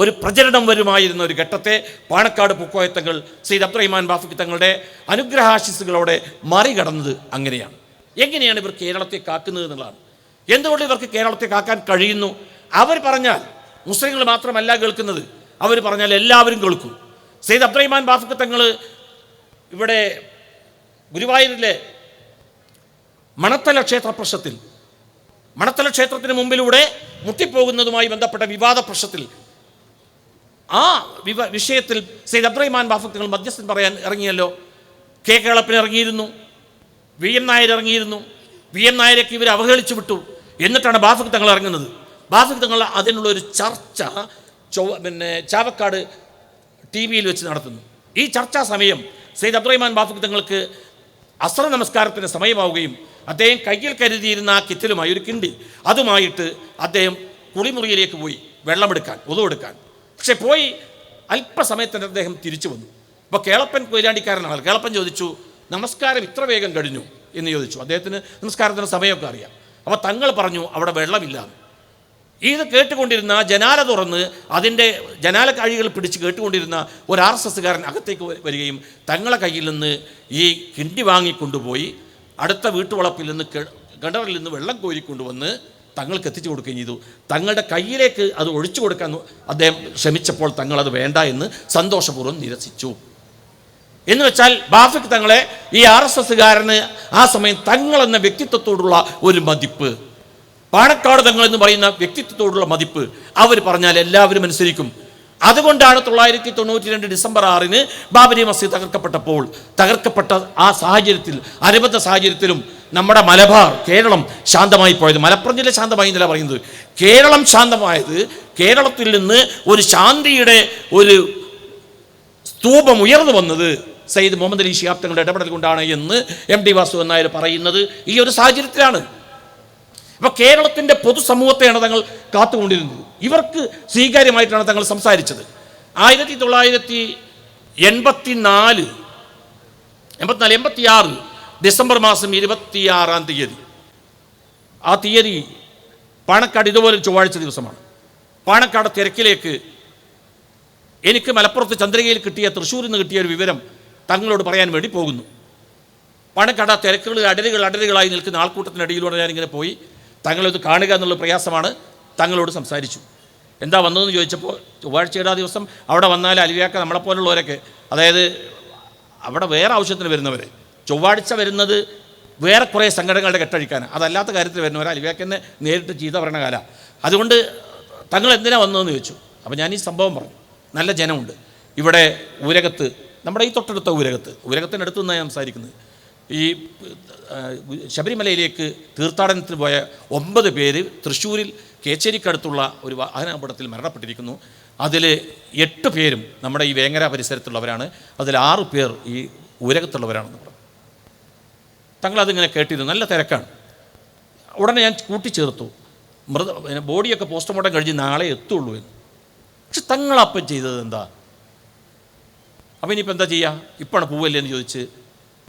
ഒരു പ്രചരണം വരുമായിരുന്ന ഒരു ഘട്ടത്തെ പാണക്കാട് പൂക്കോയത്തങ്ങൾ സെയ്ദ് അബ്ദുറഹിമാൻ ബാഫിക്ക് തങ്ങളുടെ അനുഗ്രഹാശിസുകളോടെ മറികടന്നത് അങ്ങനെയാണ്. എങ്ങനെയാണ് ഇവർ കേരളത്തെ കാക്കുന്നത് എന്നുള്ളതാണ്. എന്തുകൊണ്ട് ഇവർക്ക് കേരളത്തെ കാക്കാൻ കഴിയുന്നു? അവർ പറഞ്ഞാൽ മുസ്ലിങ്ങൾ മാത്രമല്ല കേൾക്കുന്നത്. അവർ പറഞ്ഞാൽ എല്ലാവരും കേൾക്കും. സെയ്ദ് അബ്ദുറഹിമാൻ ബാഫക്ക് തങ്ങൾ ഇവിടെ ഗുരുവായൂരിലെ മണത്തല ക്ഷേത്ര പ്രശ്നത്തിൽ മണത്തല ക്ഷേത്രത്തിന് മുമ്പിലൂടെ മുട്ടിപ്പോകുന്നതുമായി ബന്ധപ്പെട്ട വിവാദ പ്രശ്നത്തിൽ ആ വിവ വിഷയത്തിൽ സെയ്ദ് അബ്ദുറഹിമാൻ ബാഫക്ക് തങ്ങൾ മധ്യസ്ഥൻ പറയാൻ ഇറങ്ങിയല്ലോ. കെ കേളപ്പിന് ഇറങ്ങിയിരുന്നു. വി എം നായർ ഇറങ്ങിയിരുന്നു. വി എം നായരൊക്കെ ഇവർ അവഹേളിച്ചു വിട്ടു. എന്നിട്ടാണ് ബാഫക്ക് തങ്ങൾ ഇറങ്ങുന്നത്. തങ്ങൾ അതിനുള്ള ഒരു ചർച്ച ചൊവ്വ പിന്നെ ചാവക്കാട് ടി വിയിൽ വെച്ച് നടത്തുന്നു. ഈ ചർച്ചാ സമയം സെയ്ദ് അബ്ദുറഹിമാൻ ബാഫക് തങ്ങൾക്ക് നമസ്കാരത്തിന് സമയമാവുകയും അദ്ദേഹം കയ്യിൽ കരുതിയിരുന്ന ആ കിറ്റലുമായി ഒരു കിണ്ടി. അതുമായിട്ട് അദ്ദേഹം കുളിമുറിയിലേക്ക് പോയി വെള്ളമെടുക്കാൻ ഒതുവെടുക്കാൻ പക്ഷെ പോയി അല്പസമയത്തിന് അദ്ദേഹം തിരിച്ചു വന്നു. അപ്പോൾ കേളപ്പൻ കൊയിലാണ്ടിക്കാരനാണ്. കേളപ്പൻ ചോദിച്ചു നമസ്കാരം ഇത്ര വേഗം കഴിഞ്ഞു? എന്ന് ചോദിച്ചു. അദ്ദേഹത്തിന് നമസ്കാരത്തിന് സമയമൊക്കെ അറിയാം. അപ്പോൾ തങ്ങൾ പറഞ്ഞു അവിടെ വെള്ളമില്ല. എന്ന്. ഇത് കേട്ടുകൊണ്ടിരുന്ന ജനാല തുറന്ന് അതിന്റെ ജനാല കഴികൾ പിടിച്ച് കേട്ടുകൊണ്ടിരുന്ന ഒരു ആർ എസ് എസ്സുകാരൻ അകത്തേക്ക് വരികയും തങ്ങളെ കയ്യിൽ നിന്ന് ഈ കിണ്ടി വാങ്ങിക്കൊണ്ടുപോയി അടുത്ത വീട്ടുവളപ്പിൽ നിന്ന് കിണറിൽ നിന്ന് വെള്ളം കോരിക്കൊണ്ടുവന്ന് തങ്ങൾക്ക് എത്തിച്ചു കൊടുക്കുകയും ചെയ്തു. തങ്ങളുടെ കയ്യിലേക്ക് അത് ഒഴിച്ചു കൊടുക്കാൻ അദ്ദേഹം ശ്രമിച്ചപ്പോൾ തങ്ങളത് വേണ്ട എന്ന് സന്തോഷപൂർവം നിരസിച്ചു. എന്ന് വെച്ചാൽ ബാഫിക് തങ്ങളെ ഈ ആർ എസ് എസ്സുകാരന് ആ സമയം തങ്ങളെന്ന വ്യക്തിത്വത്തോടുള്ള ഒരു മതിപ്പ്. പാണക്കാട് തങ്ങൾ എന്ന് പറയുന്ന വ്യക്തിത്വത്തോടുള്ള മതിപ്പ് അവർ പറഞ്ഞാൽ എല്ലാവരും അനുസരിക്കും. അതുകൊണ്ടാണ് തൊള്ളായിരത്തി തൊണ്ണൂറ്റി രണ്ട് ഡിസംബർ ആറിന് ബാബരി മസ്ജിദ് തകർക്കപ്പെട്ടപ്പോൾ തകർക്കപ്പെട്ട ആ സാഹചര്യത്തിൽ അനുബന്ധ സാഹചര്യത്തിലും നമ്മുടെ മലബാർ കേരളം ശാന്തമായി പോയത്. മലപ്പുറം ജില്ല ശാന്തമായി എന്നല്ല പറയുന്നത്. കേരളം ശാന്തമായത് കേരളത്തിൽ നിന്ന് ഒരു ശാന്തിയുടെ ഒരു സ്തൂപം ഉയർന്നു വന്നത് സയ്യിദ് മുഹമ്മദ് അലി ഷിയാബ് തങ്ങളുടെ ഇടപെടൽ കൊണ്ടാണ് എന്ന് എം ഡി വാസു നായർ പറയുന്നത് ഈ ഒരു സാഹചര്യത്തിലാണ്. അപ്പോൾ കേരളത്തിന്റെ പൊതുസമൂഹത്തെയാണ് തങ്ങൾ കാത്തുകൊണ്ടിരുന്നത്. ഇവർക്ക് സ്വീകാര്യമായിട്ടാണ് തങ്ങൾ സംസാരിച്ചത്. ആയിരത്തി തൊള്ളായിരത്തി എൺപത്തി നാല് എൺപത്തിനാല് എൺപത്തി ആറ് ഡിസംബർ മാസം ഇരുപത്തിയാറാം തീയതി. ആ തീയതി പാണക്കാട് ഇതുപോലെ ചൊവ്വാഴ്ച ദിവസമാണ്. പാണക്കാട് തിരക്കിലേക്ക് എനിക്ക് മലപ്പുറത്ത് ചന്ദ്രികയിൽ കിട്ടിയ തൃശ്ശൂരിൽ നിന്ന് കിട്ടിയ ഒരു വിവരം തങ്ങളോട് പറയാൻ വേണ്ടി പോകുന്നു. പണക്കട തിരക്കുകൾ അടരുകൾ അടരുകളായി നിൽക്കുന്ന ആൾക്കൂട്ടത്തിനിടയിലൂടെ ഞാനിങ്ങനെ പോയി തങ്ങളിത് കാണുക എന്നുള്ള പ്രയാസമാണ് തങ്ങളോട് സംസാരിച്ചു. എന്താ വന്നതെന്ന് ചോദിച്ചപ്പോൾ ചൊവ്വാഴ്ചയുടെ ആ ദിവസം അവിടെ വന്നാൽ അലിവിയാക്ക നമ്മളെപ്പോലുള്ളവരൊക്കെ അതായത് അവിടെ വേറെ ആവശ്യത്തിന് വരുന്നവർ ചൊവ്വാഴ്ച വരുന്നത് വേറെ കുറേ സംഘടനകളുടെ കെട്ടഴിക്കാനാണ് അതല്ലാത്ത കാര്യത്തിൽ വരുന്നവർ അലിവിയാക്കെന്നെ നേരിട്ട് ചീത്ത പറയണ അതുകൊണ്ട് തങ്ങൾ എന്തിനാണ് വന്നതെന്ന് ചോദിച്ചു. അപ്പോൾ ഞാൻ ഈ സംഭവം പറഞ്ഞു. നല്ല ജനമുണ്ട്. ഇവിടെ ഊരകത്ത് നമ്മുടെ ഈ തൊട്ടടുത്ത ഊരകത്ത് ഊരകത്തിനടുത്ത് നിന്നാണ് സംസാരിക്കുന്നത്. ഈ ശബരിമലയിലേക്ക് തീർത്ഥാടനത്തിന് പോയ ഒമ്പത് പേര് തൃശ്ശൂരിൽ കേച്ചേരിക്കടുത്തുള്ള ഒരു വാഹനാപകടത്തിൽ മരണപ്പെട്ടിരിക്കുന്നു. അതിൽ എട്ട് പേരും നമ്മുടെ ഈ വേങ്ങര പരിസരത്തുള്ളവരാണ്. അതിൽ ആറ് പേർ ഈ ഊരകത്തുള്ളവരാണെന്ന് പറഞ്ഞു. തങ്ങളതിങ്ങനെ കേട്ടിരുന്നു. നല്ല തിരക്കാണ്. ഉടനെ ഞാൻ കൂട്ടിച്ചേർത്തു. മൃത ബോഡിയൊക്കെ പോസ്റ്റ്മോർട്ടം കഴിഞ്ഞ് നാളെ എത്തുള്ളൂ എന്ന്. പക്ഷെ തങ്ങളപ്പം ചെയ്തത് എന്താ അപ്പം ഇനിയിപ്പോൾ എന്താ ചെയ്യുക ഇപ്പോഴാണ് പോവല്ലേ എന്ന് ചോദിച്ച്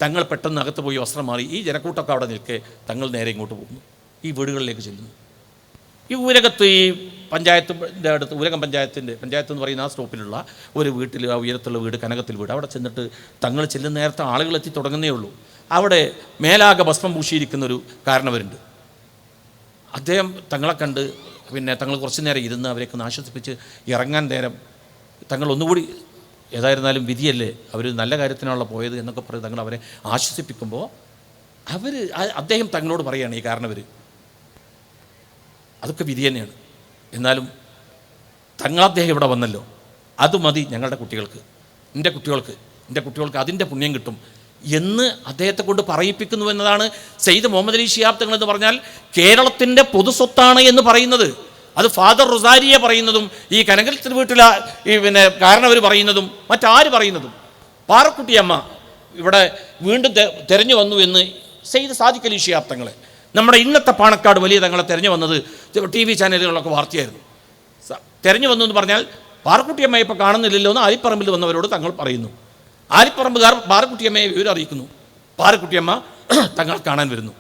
തങ്ങൾ പെട്ടെന്ന് അകത്ത് പോയി വസ്ത്രം മാറി ഈ ജനക്കൂട്ടൊക്കെ അവിടെ നിൽക്കെ തങ്ങൾ നേരെ ഇങ്ങോട്ട് പോകുന്നു. ഈ വീടുകളിലേക്ക് ചെല്ലുന്നു. ഈ ഊരകത്ത് ഈ പഞ്ചായത്തിന്റെ അടുത്ത് ഊരകം പഞ്ചായത്തിന്റെ പഞ്ചായത്ത് എന്ന് പറയുന്ന ആ സ്റ്റോപ്പിലുള്ള ഒരു വീട്ടിൽ ആ ഉയരത്തുള്ള വീട് കനകത്തിൽ വീട് അവിടെ ചെന്നിട്ട് തങ്ങൾ ചെല്ലുന്ന നേരത്തെ ആളുകൾ എത്തി തുടങ്ങുന്നേ ഉള്ളൂ. അവിടെ മേലാകെ ഭസ്മം പൂശിയിരിക്കുന്ന ഒരു കാരണവരുണ്ട് അദ്ദേഹം തങ്ങളെ കണ്ട് പിന്നെ തങ്ങൾ കുറച്ച് നേരം ഇരുന്ന് അവരെയൊക്കെ ഒന്ന് ആശ്വസിപ്പിച്ച് ഇറങ്ങാൻ നേരം തങ്ങൾ ഒന്നുകൂടി ഏതായിരുന്നാലും വിധിയല്ലേ അവർ നല്ല കാര്യത്തിനാണല്ലോ പോയത് എന്നൊക്കെ പറഞ്ഞ് തങ്ങൾ അവരെ ആശ്വസിപ്പിക്കുമ്പോൾ അവർ അദ്ദേഹം തങ്ങളോട് പറയുകയാണ് ഈ കാരണവർ അതൊക്കെ വിധി തന്നെയാണ്. എന്നാലും തങ്ങളദ്ദേഹം ഇവിടെ വന്നല്ലോ. അത് മതി ഞങ്ങളുടെ കുട്ടികൾക്ക്. എന്റെ കുട്ടികൾക്ക്. എന്റെ കുട്ടികൾക്ക് അതിന്റെ പുണ്യം കിട്ടും എന്ന് അദ്ദേഹത്തെ കൊണ്ട് പറയിപ്പിക്കുന്നു എന്നതാണ് സെയ്ദ് മുഹമ്മദ് അലി ഷിയാബ് തങ്ങൾ എന്ന് പറഞ്ഞാൽ കേരളത്തിന്റെ പൊതുസ്വത്താണ് എന്ന് പറയുന്നത്. അത് ഫാദർ റൊസാരിയെ പറയുന്നതും ഈ കനകത്തിൽ വീട്ടിലെ ഈ പിന്നെ കാരണവർ പറയുന്നതും മറ്റാര് പറയുന്നതും. പാറക്കുട്ടിയമ്മ ഇവിടെ വീണ്ടും തെരഞ്ഞു വന്നു എന്ന് സാദിഖ് അലി ഷിയാബ് നമ്മുടെ ഇന്നത്തെ പാണക്കാട് വലിയ തങ്ങളെ തെരഞ്ഞു വന്നത് ടി വി ചാനലുകളിലൊക്കെ വാർത്തയായിരുന്നു. തെരഞ്ഞു വന്നു എന്ന് പറഞ്ഞാൽ പാറക്കുട്ടിയമ്മയെ ഇപ്പോൾ കാണുന്നില്ലല്ലോ എന്ന് ആലിപ്പറമ്പിൽ വന്നവരോട് തങ്ങൾ പറയുന്നു. ആലിപ്പറമ്പുകാർ പാറക്കുട്ടിയമ്മയെ വിവരം അറിയിക്കുന്നു. പാറക്കുട്ടിയമ്മ തങ്ങൾ കാണാൻ വരുന്നു.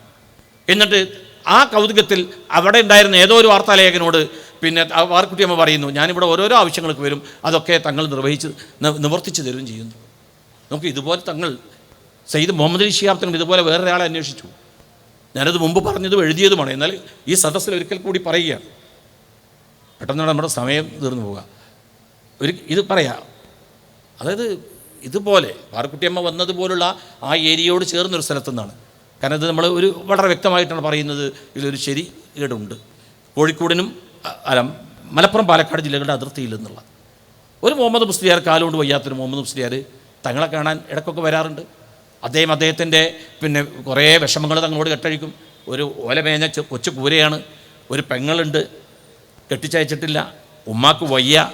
എന്നിട്ട് ആ കൗതുകത്തിൽ അവിടെ ഉണ്ടായിരുന്ന ഏതോ ഒരു വാർത്താലേഖനോട് പിന്നെ വാർക്കുട്ടിയമ്മ പറയുന്നു ഞാനിവിടെ ഓരോരോ ആവശ്യങ്ങൾക്ക് വരും അതൊക്കെ തങ്ങൾ നിർവഹിച്ച് നിവർത്തിച്ചു തരുകയും ചെയ്യുന്നു. നമുക്ക് ഇതുപോലെ തങ്ങൾ സയ്യിദ് മുഹമ്മദ് അലി ഷിയാബ് തങ്ങൾ ഇതുപോലെ വേറൊരാളെ അന്വേഷിച്ചു. ഞാനത് മുമ്പ് പറഞ്ഞതും എഴുതിയതുമാണ്. എന്നാൽ ഈ സദസ്സിൽ ഒരിക്കൽ കൂടി പറയുകയാണ്. പെട്ടെന്ന് നമ്മുടെ സമയം തീർന്നു പോവുക ഒരു ഇത് പറയാം. അതായത് ഇതുപോലെ പാറക്കുട്ടിയമ്മ വന്നതുപോലുള്ള ആ ഏരിയയോട് ചേർന്നൊരു സ്ഥലത്തു നിന്നാണ്. കാരണം ഇത് നമ്മൾ ഒരു വളരെ വ്യക്തമായിട്ടാണ് പറയുന്നത്. ഇതിലൊരു ശരി ഈടുണ്ട് കോഴിക്കോടിനും അല്ല മലപ്പുറം പാലക്കാട് ജില്ലകളുടെ അതിർത്തിയിൽ നിന്നുള്ള. ഒരു മുഹമ്മദ് മുസ്ലിയാർ കാലുകൊണ്ട് വയ്യാത്തൊരു മുഹമ്മദ് മുസ്ലിയാർ തങ്ങളെ കാണാൻ ഇടയ്ക്കൊക്കെ വരാറുണ്ട്. അദ്ദേഹം അദ്ദേഹത്തിന്റെ പിന്നെ കുറേ വിഷമങ്ങൾ തങ്ങളോട് കെട്ടഴിക്കും. ഒരു ഓലമേഞ്ഞ കൊച്ചു കൂരയാണ്. ഒരു പെങ്ങളുണ്ട് കെട്ടിച്ചയച്ചിട്ടില്ല. ഉമ്മാക്ക് വയ്യ.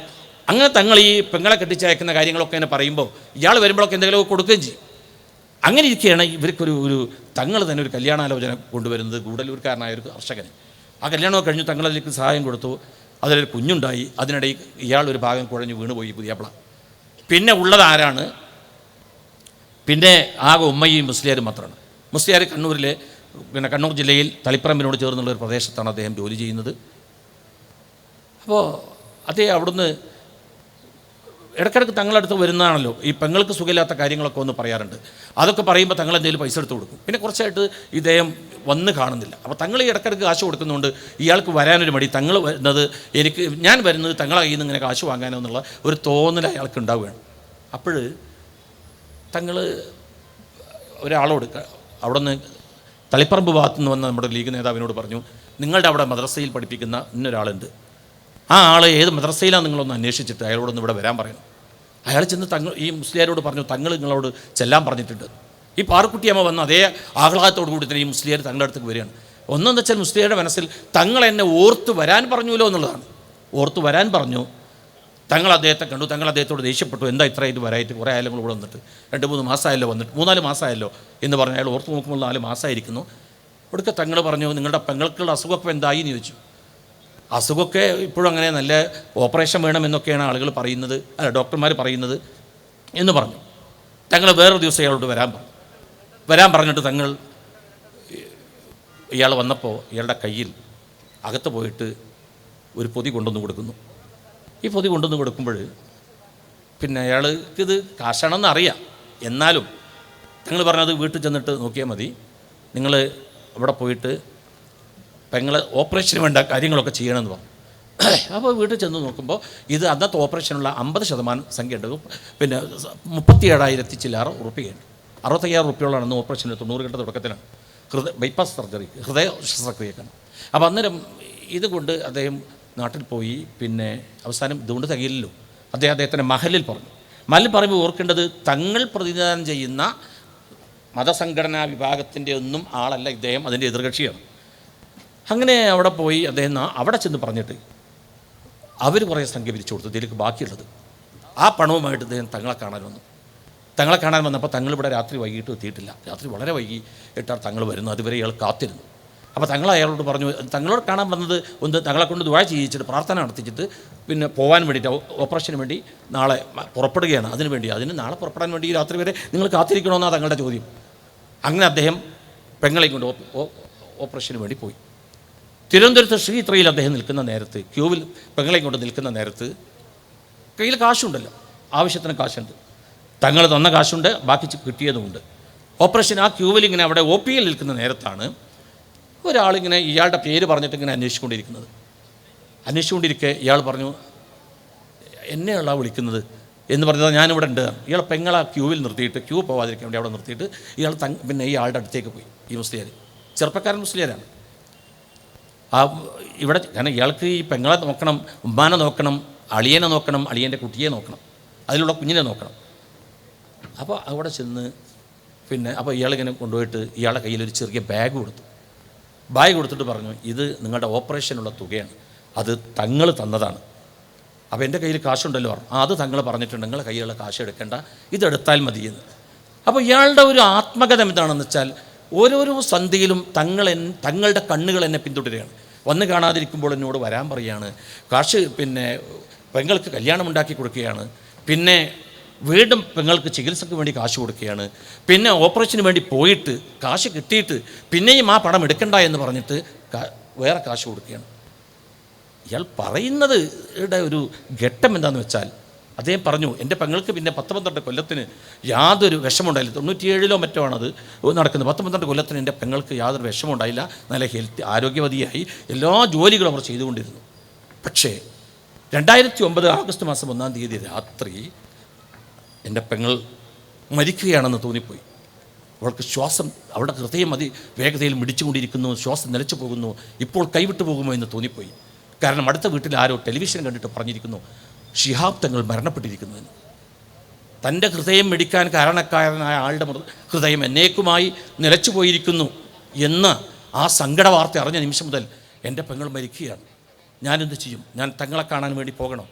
അങ്ങനെ തങ്ങൾ ഈ പെങ്ങളെ കെട്ടിച്ചയക്കുന്ന കാര്യങ്ങളൊക്കെ എന്നെ പറയുമ്പോൾ ഇയാൾ വരുമ്പോഴൊക്കെ എന്തെങ്കിലുമൊക്കെ കൊടുക്കുകയും ചെയ്യും. അങ്ങനെ ഇരിക്കുകയാണ് ഇവർക്കൊരു ഒരു തങ്ങൾ തന്നെ ഒരു കല്യാണാലോചന കൊണ്ടുവരുന്നത്. ഗൂഡല്ലൂർക്കാരനായ ഒരു കർഷകൻ ആ കല്യാണമൊക്കെ കഴിഞ്ഞു തങ്ങളതിലേക്ക് സഹായം കൊടുത്തു. അതിലൊരു കുഞ്ഞുണ്ടായി. അതിനിടയിൽ ഇയാൾ ഒരു ഭാഗം കുഴഞ്ഞു വീണുപോയി പുതിയപ്പള. പിന്നെ ഉള്ളത് ആരാണ്? പിന്നെ ആകെ ഉമ്മയും മുസ്ലിയാരും മാത്രമാണ്. മുസ്ലിയാർ കണ്ണൂരിലെ പിന്നെ കണ്ണൂർ ജില്ലയിൽ തളിപ്പറമ്പിനോട് ചേർന്നുള്ള ഒരു പ്രദേശത്താണ് അദ്ദേഹം ജോലി ചെയ്യുന്നത്. അപ്പോൾ അദ്ദേഹം അവിടുന്ന് ഇടയ്ക്കിടയ്ക്ക് തങ്ങളടുത്ത് വരുന്നതാണല്ലോ. ഈ പെങ്ങൾക്ക് സുഖമില്ലാത്ത കാര്യങ്ങളൊക്കെ ഒന്ന് പറയാറുണ്ട്. അതൊക്കെ പറയുമ്പോൾ തങ്ങൾ എന്തെങ്കിലും പൈസ എടുത്ത് കൊടുക്കും. പിന്നെ കുറച്ചായിട്ട് ഇദ്ദേഹം വന്ന് കാണുന്നില്ല. അപ്പോൾ തങ്ങൾ ഈ ഇടയ്ക്കിടയ്ക്ക് കാശ് കൊടുക്കുന്നതുകൊണ്ട് ഇയാൾക്ക് വരാനൊരു മടി. തങ്ങൾ വരുന്നത് എനിക്ക് ഞാൻ വരുന്നത് തങ്ങളെ കയ്യിൽ നിന്ന് ഇങ്ങനെ കാശ് വാങ്ങാനോ എന്നുള്ള ഒരു തോന്നൽ അയാൾക്ക് ഉണ്ടാവുകയാണ്. അപ്പോൾ തങ്ങൾ ഒരാളോട് അവിടെ നിന്ന് തളിപ്പറമ്പ് ഭാഗത്തു നിന്ന് വന്ന നമ്മുടെ ലീഗ് നേതാവിനോട് പറഞ്ഞു നിങ്ങളുടെ അവിടെ മദ്രസയിൽ പഠിപ്പിക്കുന്ന ഇന്നൊരാളുണ്ട്. ആ ആൾ ഏത് മദ്രസയിലാണ് നിങ്ങളൊന്ന് അന്വേഷിച്ചിട്ട് അയാളോടൊന്ന് ഇവിടെ വരാൻ പറയണം. അയാൾ ചെന്ന് തങ്ങൾ ഈ മുസ്ലിയാരോട് പറഞ്ഞു തങ്ങൾ നിങ്ങളോട് ചെല്ലാൻ പറഞ്ഞിട്ടുണ്ട്. ഈ പാറക്കുട്ടിയമ്മ വന്ന് അതേ ആഹ്ലാദത്തോടു കൂടി തന്നെ ഈ മുസ്ലിയാർ തങ്ങളുടെ അടുത്തേക്ക് വരികയാണ്. ഒന്നെന്ന് വെച്ചാൽ മുസ്ലിയുടെ മനസ്സിൽ തങ്ങൾ എന്നെ ഓർത്ത് വരാൻ പറഞ്ഞുല്ലോ എന്നുള്ളതാണ്. ഓർത്ത് വരാൻ പറഞ്ഞു. തങ്ങൾ അദ്ദേഹത്തെ കണ്ടു. തങ്ങൾ അദ്ദേഹത്തോട് ദേഷ്യപ്പെട്ടു. എന്താ ഇത്ര ഇത് വരായിട്ട്? കുറേ ആയാലും കൂടെ വന്നിട്ട്. രണ്ട് മൂന്ന് മാസമായല്ലോ വന്നിട്ട്. മൂന്നാൽ മാസമായല്ലോ? എന്ന് പറഞ്ഞ് അയാൾ ഓർത്ത് നോക്കുമ്പോൾ നാല് മാസമായിരിക്കുന്നു. ഒടുക്ക തങ്ങൾ പറഞ്ഞു നിങ്ങളുടെ പെങ്ങൾക്കുള്ള അസുഖമൊക്കെ എന്തായി? എന്ന് ചോദിച്ചു. അസുഖമൊക്കെ ഇപ്പോഴും അങ്ങനെ നല്ല ഓപ്പറേഷൻ വേണമെന്നൊക്കെയാണ് ആളുകൾ പറയുന്നത് അല്ല ഡോക്ടർമാർ പറയുന്നത് എന്ന് പറഞ്ഞു. തങ്ങൾ വേറൊരു ദിവസം ഇയാളോട് വരാൻ പറഞ്ഞു. വരാൻ പറഞ്ഞിട്ട് തങ്ങൾ ഇയാൾ വന്നപ്പോൾ ഇയാളുടെ കയ്യിൽ അകത്ത് പോയിട്ട് ഒരു പൊതി കൊണ്ടുവന്ന് കൊടുക്കുന്നു. ഈ പൊതി കൊണ്ടുവന്ന് കൊടുക്കുമ്പോൾ പിന്നെ അയാൾക്ക് ഇത് കാശാണെന്ന് അറിയാം. എന്നാലും നിങ്ങൾ പറഞ്ഞത് വീട്ടിൽ ചെന്നിട്ട് നോക്കിയാൽ മതി. നിങ്ങൾ അവിടെ പോയിട്ട് പെങ്ങൾ ഓപ്പറേഷന് വേണ്ട കാര്യങ്ങളൊക്കെ ചെയ്യണമെന്ന് പറഞ്ഞു. അപ്പോൾ വീട്ടിൽ ചെന്ന് നോക്കുമ്പോൾ ഇത് അന്നത്തെ ഓപ്പറേഷനുള്ള അമ്പത് ശതമാനം സംഖ്യ ഉണ്ട് പിന്നെ മുപ്പത്തി ഏഴായിരത്തി ചില്ലാറ് ഉറുപ്പികയുണ്ട്. അറുപത്തയ്യായിരം റുപ്യോളാണ് അന്ന് ഓപ്പറേഷന് തൊണ്ണൂറ് ഘട്ട തുടക്കത്തിലാണ്. ഹൃദയ ബൈപ്പാസ് സർജറി ഹൃദയ ശസ്ത്രക്രിയക്കാണ്. അപ്പോൾ അന്നേരം ഇതുകൊണ്ട് അദ്ദേഹം നാട്ടിൽ പോയി. പിന്നെ അവസാനം ഇതുകൊണ്ട് തികയില്ലല്ലോ അദ്ദേഹം അദ്ദേഹത്തിന്റെ മഹലിൽ പറഞ്ഞു. മഹലിൽ പറയുമ്പോൾ ഓർക്കേണ്ടത് തങ്ങൾ പ്രതിനിധാനം ചെയ്യുന്ന മതസംഘടനാ വിഭാഗത്തിന്റെ ഒന്നും ആളല്ല ഇദ്ദേഹം അതിന്റെ എതിർകക്ഷിയാണ്. അങ്ങനെ അവിടെ പോയി അദ്ദേഹം അവിടെ ചെന്ന് പറഞ്ഞിട്ട് അവർ കുറേ സംഖ്യ പിരിച്ചു കൊടുത്തു ഇതിലേക്ക് ബാക്കിയുള്ളത്. ആ പണവുമായിട്ട് അദ്ദേഹം തങ്ങളെ കാണാൻ വന്നു. തങ്ങളെ കാണാൻ വന്നപ്പോൾ തങ്ങൾ ഇവിടെ രാത്രി വൈകിട്ട് എത്തിയിട്ടില്ല. രാത്രി വളരെ വൈകി ഇട്ടാൽ തങ്ങൾ വരുന്നു അതുവരെ ഇയാൾ കാത്തിരുന്നു. അപ്പോൾ തങ്ങൾ അയാളോട് പറഞ്ഞു തങ്ങളോട് കാണാൻ വന്നത് ഒന്ന് തങ്ങളെ കൊണ്ട് ദുവാ ചെയ്യിച്ചിട്ട് പ്രാർത്ഥന നടത്തിച്ചിട്ട് പിന്നെ പോകാൻ വേണ്ടിയിട്ട് ഓപ്പറേഷന് വേണ്ടി നാളെ പുറപ്പെടുകയാണ്. അതിന് വേണ്ടി അതിന് നാളെ പുറപ്പെടാൻ വേണ്ടി രാത്രി വരെ നിങ്ങൾ കാത്തിരിക്കണമെന്നാണ് തങ്ങളുടെ ചോദ്യം. അങ്ങനെ അദ്ദേഹം പെങ്ങളെ കൊണ്ട് ഓപ്പറേഷന് വേണ്ടി പോയി. തിരുവനന്തപുരത്ത് ശ്രീത്രയിൽ അദ്ദേഹം നിൽക്കുന്ന നേരത്ത് ക്യൂവിൽ പെങ്ങളെയും കൊണ്ട് നിൽക്കുന്ന നേരത്ത് കയ്യിൽ കാശുണ്ടല്ലോ ആവശ്യത്തിന് കാശുണ്ട്. തങ്ങൾ തന്ന കാശുണ്ട് ബാക്കി കിട്ടിയതുമുണ്ട്. ഓപ്പറേഷൻ ആ ക്യൂവിൽ ഇങ്ങനെ അവിടെ ഒ പി എൽ നിൽക്കുന്ന നേരത്താണ് ഒരാളിങ്ങനെ ഇയാളുടെ പേര് പറഞ്ഞിട്ട് ഇങ്ങനെ അന്വേഷിച്ചുകൊണ്ടിരിക്കുന്നത്. അന്വേഷിച്ചുകൊണ്ടിരിക്കെ ഇയാൾ പറഞ്ഞു എന്നെയുള്ള വിളിക്കുന്നത്? എന്ന് പറഞ്ഞാൽ ഞാനിവിടെ ഉണ്ട്. ഇയാൾ പെങ്ങളെ ക്യൂവിൽ നിർത്തിയിട്ട് ക്യൂ പോവാതിരിക്കാൻ വേണ്ടി അവിടെ നിർത്തിയിട്ട് ഇയാൾ തങ് പിന്നെ ഇയാളുടെ അടുത്തേക്ക് പോയി ഈ മുസ്ലിയാർ ചെറുപ്പക്കാരൻ മുസ്ലിയാരാണ്. ആ ഇവിടെ കാരണം ഇയാൾക്ക് ഈ പെങ്ങളെ നോക്കണം ഉമ്മാനെ നോക്കണം അളിയനെ നോക്കണം അളിയന്റെ കുട്ടിയെ നോക്കണം അതിലുള്ള കുഞ്ഞിനെ നോക്കണം. അപ്പോൾ അവിടെ ചെന്ന് പിന്നെ അപ്പോൾ ഇയാളിങ്ങനെ കൊണ്ടുപോയിട്ട് ഇയാളുടെ കയ്യിൽ ഒരു ചെറിയ ബാഗ് കൊടുത്തു. ബാഗ് കൊടുത്തിട്ട് പറഞ്ഞു ഇത് നിങ്ങളുടെ ഓപ്പറേഷനുള്ള തുകയാണ്. അത് തങ്ങൾ തന്നതാണ്. അപ്പോൾ എന്റെ കയ്യിൽ കാശുണ്ടല്ലോ പറഞ്ഞു. അത് തങ്ങൾ പറഞ്ഞിട്ടുണ്ട്. നിങ്ങളുടെ കയ്യിലുള്ള കാശ് എടുക്കേണ്ട. ഇതെടുത്താൽ മതിയെന്ന്. അപ്പോൾ ഇയാളുടെ ഒരു ആത്മകഥ എന്താണെന്ന് വെച്ചാൽ ഓരോരോ സന്ധ്യയിലും തങ്ങൾ തങ്ങളുടെ കണ്ണുകൾ എന്നെ പിന്തുടരുകയാണ്. വന്ന് കാണാതിരിക്കുമ്പോൾ എന്നോട് വരാൻ പറയുകയാണ് കാശ് പിന്നെ പെങ്ങൾക്ക് കല്യാണം ഉണ്ടാക്കി കൊടുക്കുകയാണ്. പിന്നെ വീണ്ടും പെങ്ങൾക്ക് ചികിത്സയ്ക്ക് വേണ്ടി കാശ് കൊടുക്കുകയാണ്. പിന്നെ ഓപ്പറേഷന് വേണ്ടി പോയിട്ട് കാശ് കിട്ടിയിട്ട് പിന്നെയും ആ പണം എടുക്കണ്ട എന്ന് പറഞ്ഞിട്ട് വേറെ കാശ് കൊടുക്കുകയാണ്. ഇയാൾ പറയുന്നത് ഒരു ഘട്ടം എന്താണെന്ന് വെച്ചാൽ അദ്ദേഹം പറഞ്ഞു എന്റെ പെങ്ങൾക്ക് പിന്നെ പത്ത് പന്ത്രണ്ട് കൊല്ലത്തിന് യാതൊരു വിഷമമുണ്ടായില്ല തൊണ്ണൂറ്റിയേഴിലോ മറ്റോ ആണത് നടക്കുന്നത്. പത്ത് പന്ത്രണ്ട് കൊല്ലത്തിന് എന്റെ പെങ്ങൾക്ക് യാതൊരു വിഷമമുണ്ടായില്ല നല്ല ഹെൽത്ത് ആരോഗ്യവതിയായി എല്ലാ ജോലികളും അവർ ചെയ്തുകൊണ്ടിരുന്നു. പക്ഷേ രണ്ടായിരത്തി ഒമ്പത് ആഗസ്റ്റ് മാസം ഒന്നാം തീയതി രാത്രി എന്റെ പെങ്ങൾ മരിക്കുകയാണെന്ന് തോന്നിപ്പോയി. അവൾക്ക് ശ്വാസം അവളുടെ ഹൃദയം അതി വേഗതയിൽ മിടിച്ചുകൊണ്ടിരിക്കുന്നു ശ്വാസം നിലച്ചു പോകുന്നു ഇപ്പോൾ കൈവിട്ടു പോകുമോ എന്ന് തോന്നിപ്പോയി. കാരണം അടുത്ത വീട്ടിൽ ആരോ ടെലിവിഷൻ കണ്ടിട്ട് പറഞ്ഞിരിക്കുന്നു ഷിഹാബ് തങ്ങൾ മരണപ്പെട്ടിരിക്കുന്നതിന്. തന്റെ ഹൃദയം മെടിക്കാൻ കാരണക്കാരനായ ആളുടെ ഹൃദയം എന്നേക്കുമായി നിലച്ചു പോയിരിക്കുന്നു എന്ന് ആ സങ്കട വാർത്ത അറിഞ്ഞ നിമിഷം മുതൽ എന്റെ പെങ്ങൾ മരിക്കുകയാണ്. ഞാനെന്ത് ചെയ്യും? ഞാൻ തങ്ങളെ കാണാൻ വേണ്ടി പോകണം?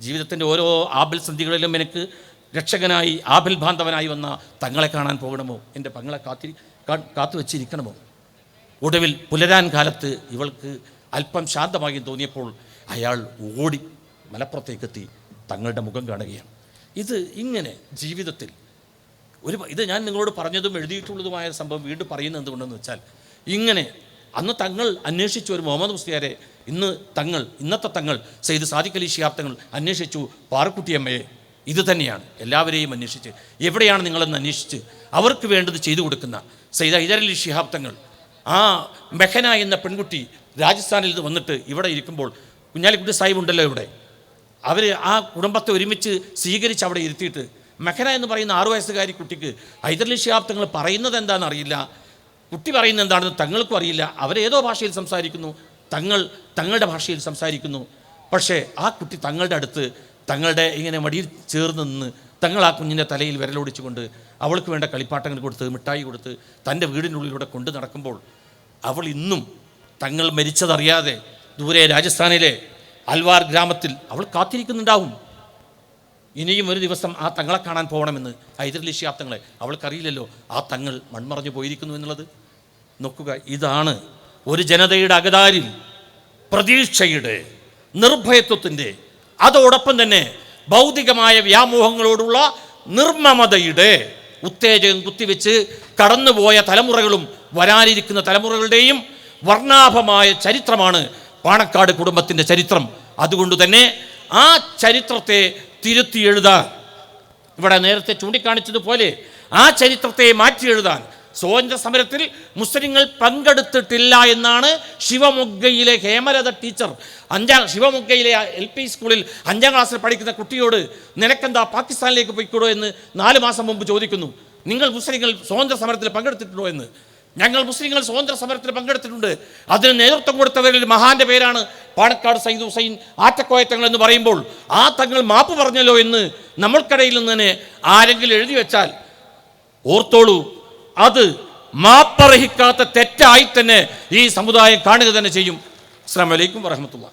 ജീവിതത്തിന്റെ ഓരോ ആബിൽ സന്ധികളിലും എനിക്ക് രക്ഷകനായി ആബിൽ ബാന്ധവനായി വന്ന തങ്ങളെ കാണാൻ പോകണമോ? എന്റെ പെങ്ങളെ കാത്തി കാത്തു വെച്ചിരിക്കണമോ? ഒടുവിൽ പുലരാൻ കാലത്ത് ഇവൾക്ക് അല്പം ശാന്തമായി തോന്നിയപ്പോൾ അയാൾ ഓടി മലപ്പുറത്തേക്കെത്തി തങ്ങളുടെ മുഖം കാണുകയാണ്. ഇത് ഇങ്ങനെ ജീവിതത്തിൽ ഒരു ഇത് ഞാൻ നിങ്ങളോട് പറഞ്ഞതും എഴുതിയിട്ടുള്ളതുമായ സംഭവം വീണ്ടും പറയുന്നത് എന്തുകൊണ്ടെന്ന് വെച്ചാൽ ഇങ്ങനെ അന്ന് തങ്ങൾ അന്വേഷിച്ചു ഒരു മുഹമ്മദ് മുസ്ലിയാരെ ഇന്ന് തങ്ങൾ ഇന്നത്തെ തങ്ങൾ സെയ്ദ് സാദിഖ് അലി ഷിയാബ് തങ്ങൾ അന്വേഷിച്ചു പാറക്കുട്ടിയമ്മയെ ഇത് തന്നെയാണ് എല്ലാവരെയും അന്വേഷിച്ച്. എവിടെയാണ് നിങ്ങളെന്ന് അന്വേഷിച്ച് അവർക്ക് വേണ്ടത് ചെയ്തു കൊടുക്കുന്ന സെയ്ദ് ഹൈദർ അലി ഷിഹാബ് തങ്ങൾ. ആ മെഹന എന്ന പെൺകുട്ടി രാജസ്ഥാനിൽ നിന്ന് വന്നിട്ട് ഇവിടെ ഇരിക്കുമ്പോൾ കുഞ്ഞാലിക്കുട്ടി സാഹിബ് ഉണ്ടല്ലോ ഇവിടെ. അവർ ആ കുടുംബത്തെ ഒരുമിച്ച് സ്വീകരിച്ച് അവിടെ ഇരുത്തിയിട്ട് മെഹന എന്ന് പറയുന്ന ആറു വയസ്സുകാരി കുട്ടിക്ക് തങ്ങൾ പറയുന്നത് എന്താണെന്ന് അറിയില്ല. കുട്ടി പറയുന്നത് എന്താണെന്ന് തങ്ങൾക്കും അറിയില്ല. അവരേതോ ഭാഷയിൽ സംസാരിക്കുന്നു. തങ്ങൾ തങ്ങളുടെ ഭാഷയിൽ സംസാരിക്കുന്നു. പക്ഷേ ആ കുട്ടി തങ്ങളുടെ അടുത്ത് തങ്ങളുടെ ഇങ്ങനെ മടിയിൽ ചേർന്ന് നിന്ന് തങ്ങൾ ആ കുഞ്ഞിന്റെ തലയിൽ വിരലോടിച്ചുകൊണ്ട് അവൾക്ക് വേണ്ട കളിപ്പാട്ടങ്ങൾ കൊടുത്ത് മിഠായി കൊടുത്ത് തന്റെ വീടിനുള്ളിലൂടെ കൊണ്ടു നടക്കുമ്പോൾ അവൾ ഇന്നും തങ്ങൾ മരിച്ചതറിയാതെ ദൂരെ രാജസ്ഥാനിലെ അൽവാർ ഗ്രാമത്തിൽ അവൾ കാത്തിരിക്കുന്നുണ്ടാവും. ഇനിയും ഒരു ദിവസം ആ തങ്ങളെ കാണാൻ പോകണമെന്ന് ഹൈദരലി ഷിയാബ് തങ്ങളെ. അവൾക്കറിയില്ലല്ലോ ആ തങ്ങൾ മൺമറഞ്ഞു പോയിരിക്കുന്നു എന്നുള്ളത്. നോക്കുക ഇതാണ് ഒരു ജനതയുടെ അകതാരിൽ പ്രതീക്ഷയുടെ നിർഭയത്വത്തിന്റെ അതോടൊപ്പം തന്നെ ഭൗതികമായ വ്യാമോഹങ്ങളോടുള്ള നിർമ്മമതയുടെ ഉത്തേജകം കുത്തിവെച്ച് കടന്നുപോയ തലമുറകളും വരാനിരിക്കുന്ന തലമുറകളുടെയും വർണാഭമായ ചരിത്രമാണ് പാണക്കാട് കുടുംബത്തിന്റെ ചരിത്രം. അതുകൊണ്ട് തന്നെ ആ ചരിത്രത്തെ തിരുത്തി എഴുതാൻ ഇവിടെ നേരത്തെ ചൂണ്ടിക്കാണിച്ചതുപോലെ ആ ചരിത്രത്തെ മാറ്റി എഴുതാൻ സ്വാതന്ത്ര്യ സമരത്തിൽ മുസ്ലിങ്ങൾ പങ്കെടുത്തിട്ടില്ല എന്നാണ് ശിവമൊഗ്ഗയിലെ ഹേമലത ടീച്ചർ. അഞ്ചാം ശിവമൊഗ്ഗയിലെ എൽ പി സ്കൂളിൽ അഞ്ചാം ക്ലാസ്സിൽ പഠിക്കുന്ന കുട്ടിയോട് നിനക്കെന്താ പാകിസ്ഥാനിലേക്ക് പോയിക്കൂടോ എന്ന് നാല് മാസം മുമ്പ് ചോദിക്കുന്നു. നിങ്ങൾ മുസ്ലിങ്ങൾ സ്വാതന്ത്ര്യ സമരത്തിൽ പങ്കെടുത്തിട്ടുണ്ടോ എന്ന്. ഞങ്ങൾ മുസ്ലിങ്ങൾ സ്വതന്ത്ര സമരത്തിൽ പങ്കെടുത്തിട്ടുണ്ട്. അതിന് നേതൃത്വം കൊടുത്തവരിൽ മഹാന്റെ പേരാണ് പാണക്കാട് സയ്യിദ് ഹുസൈൻ. ആറ്റക്കോയത്തങ്ങൾ എന്ന് പറയുമ്പോൾ ആ തങ്ങൾ മാപ്പ് പറഞ്ഞല്ലോ എന്ന് നമ്മൾക്കിടയിൽ നിന്ന് തന്നെ ആരെങ്കിലും എഴുതി വെച്ചാൽ ഓർത്തോളൂ. അത് മാപ്പർഹിക്കാത്ത തെറ്റായി തന്നെ ഈ സമുദായം കാണുക തന്നെ ചെയ്യും. അസ്സാം വലൈക്കും വറഹമത്തുള്ള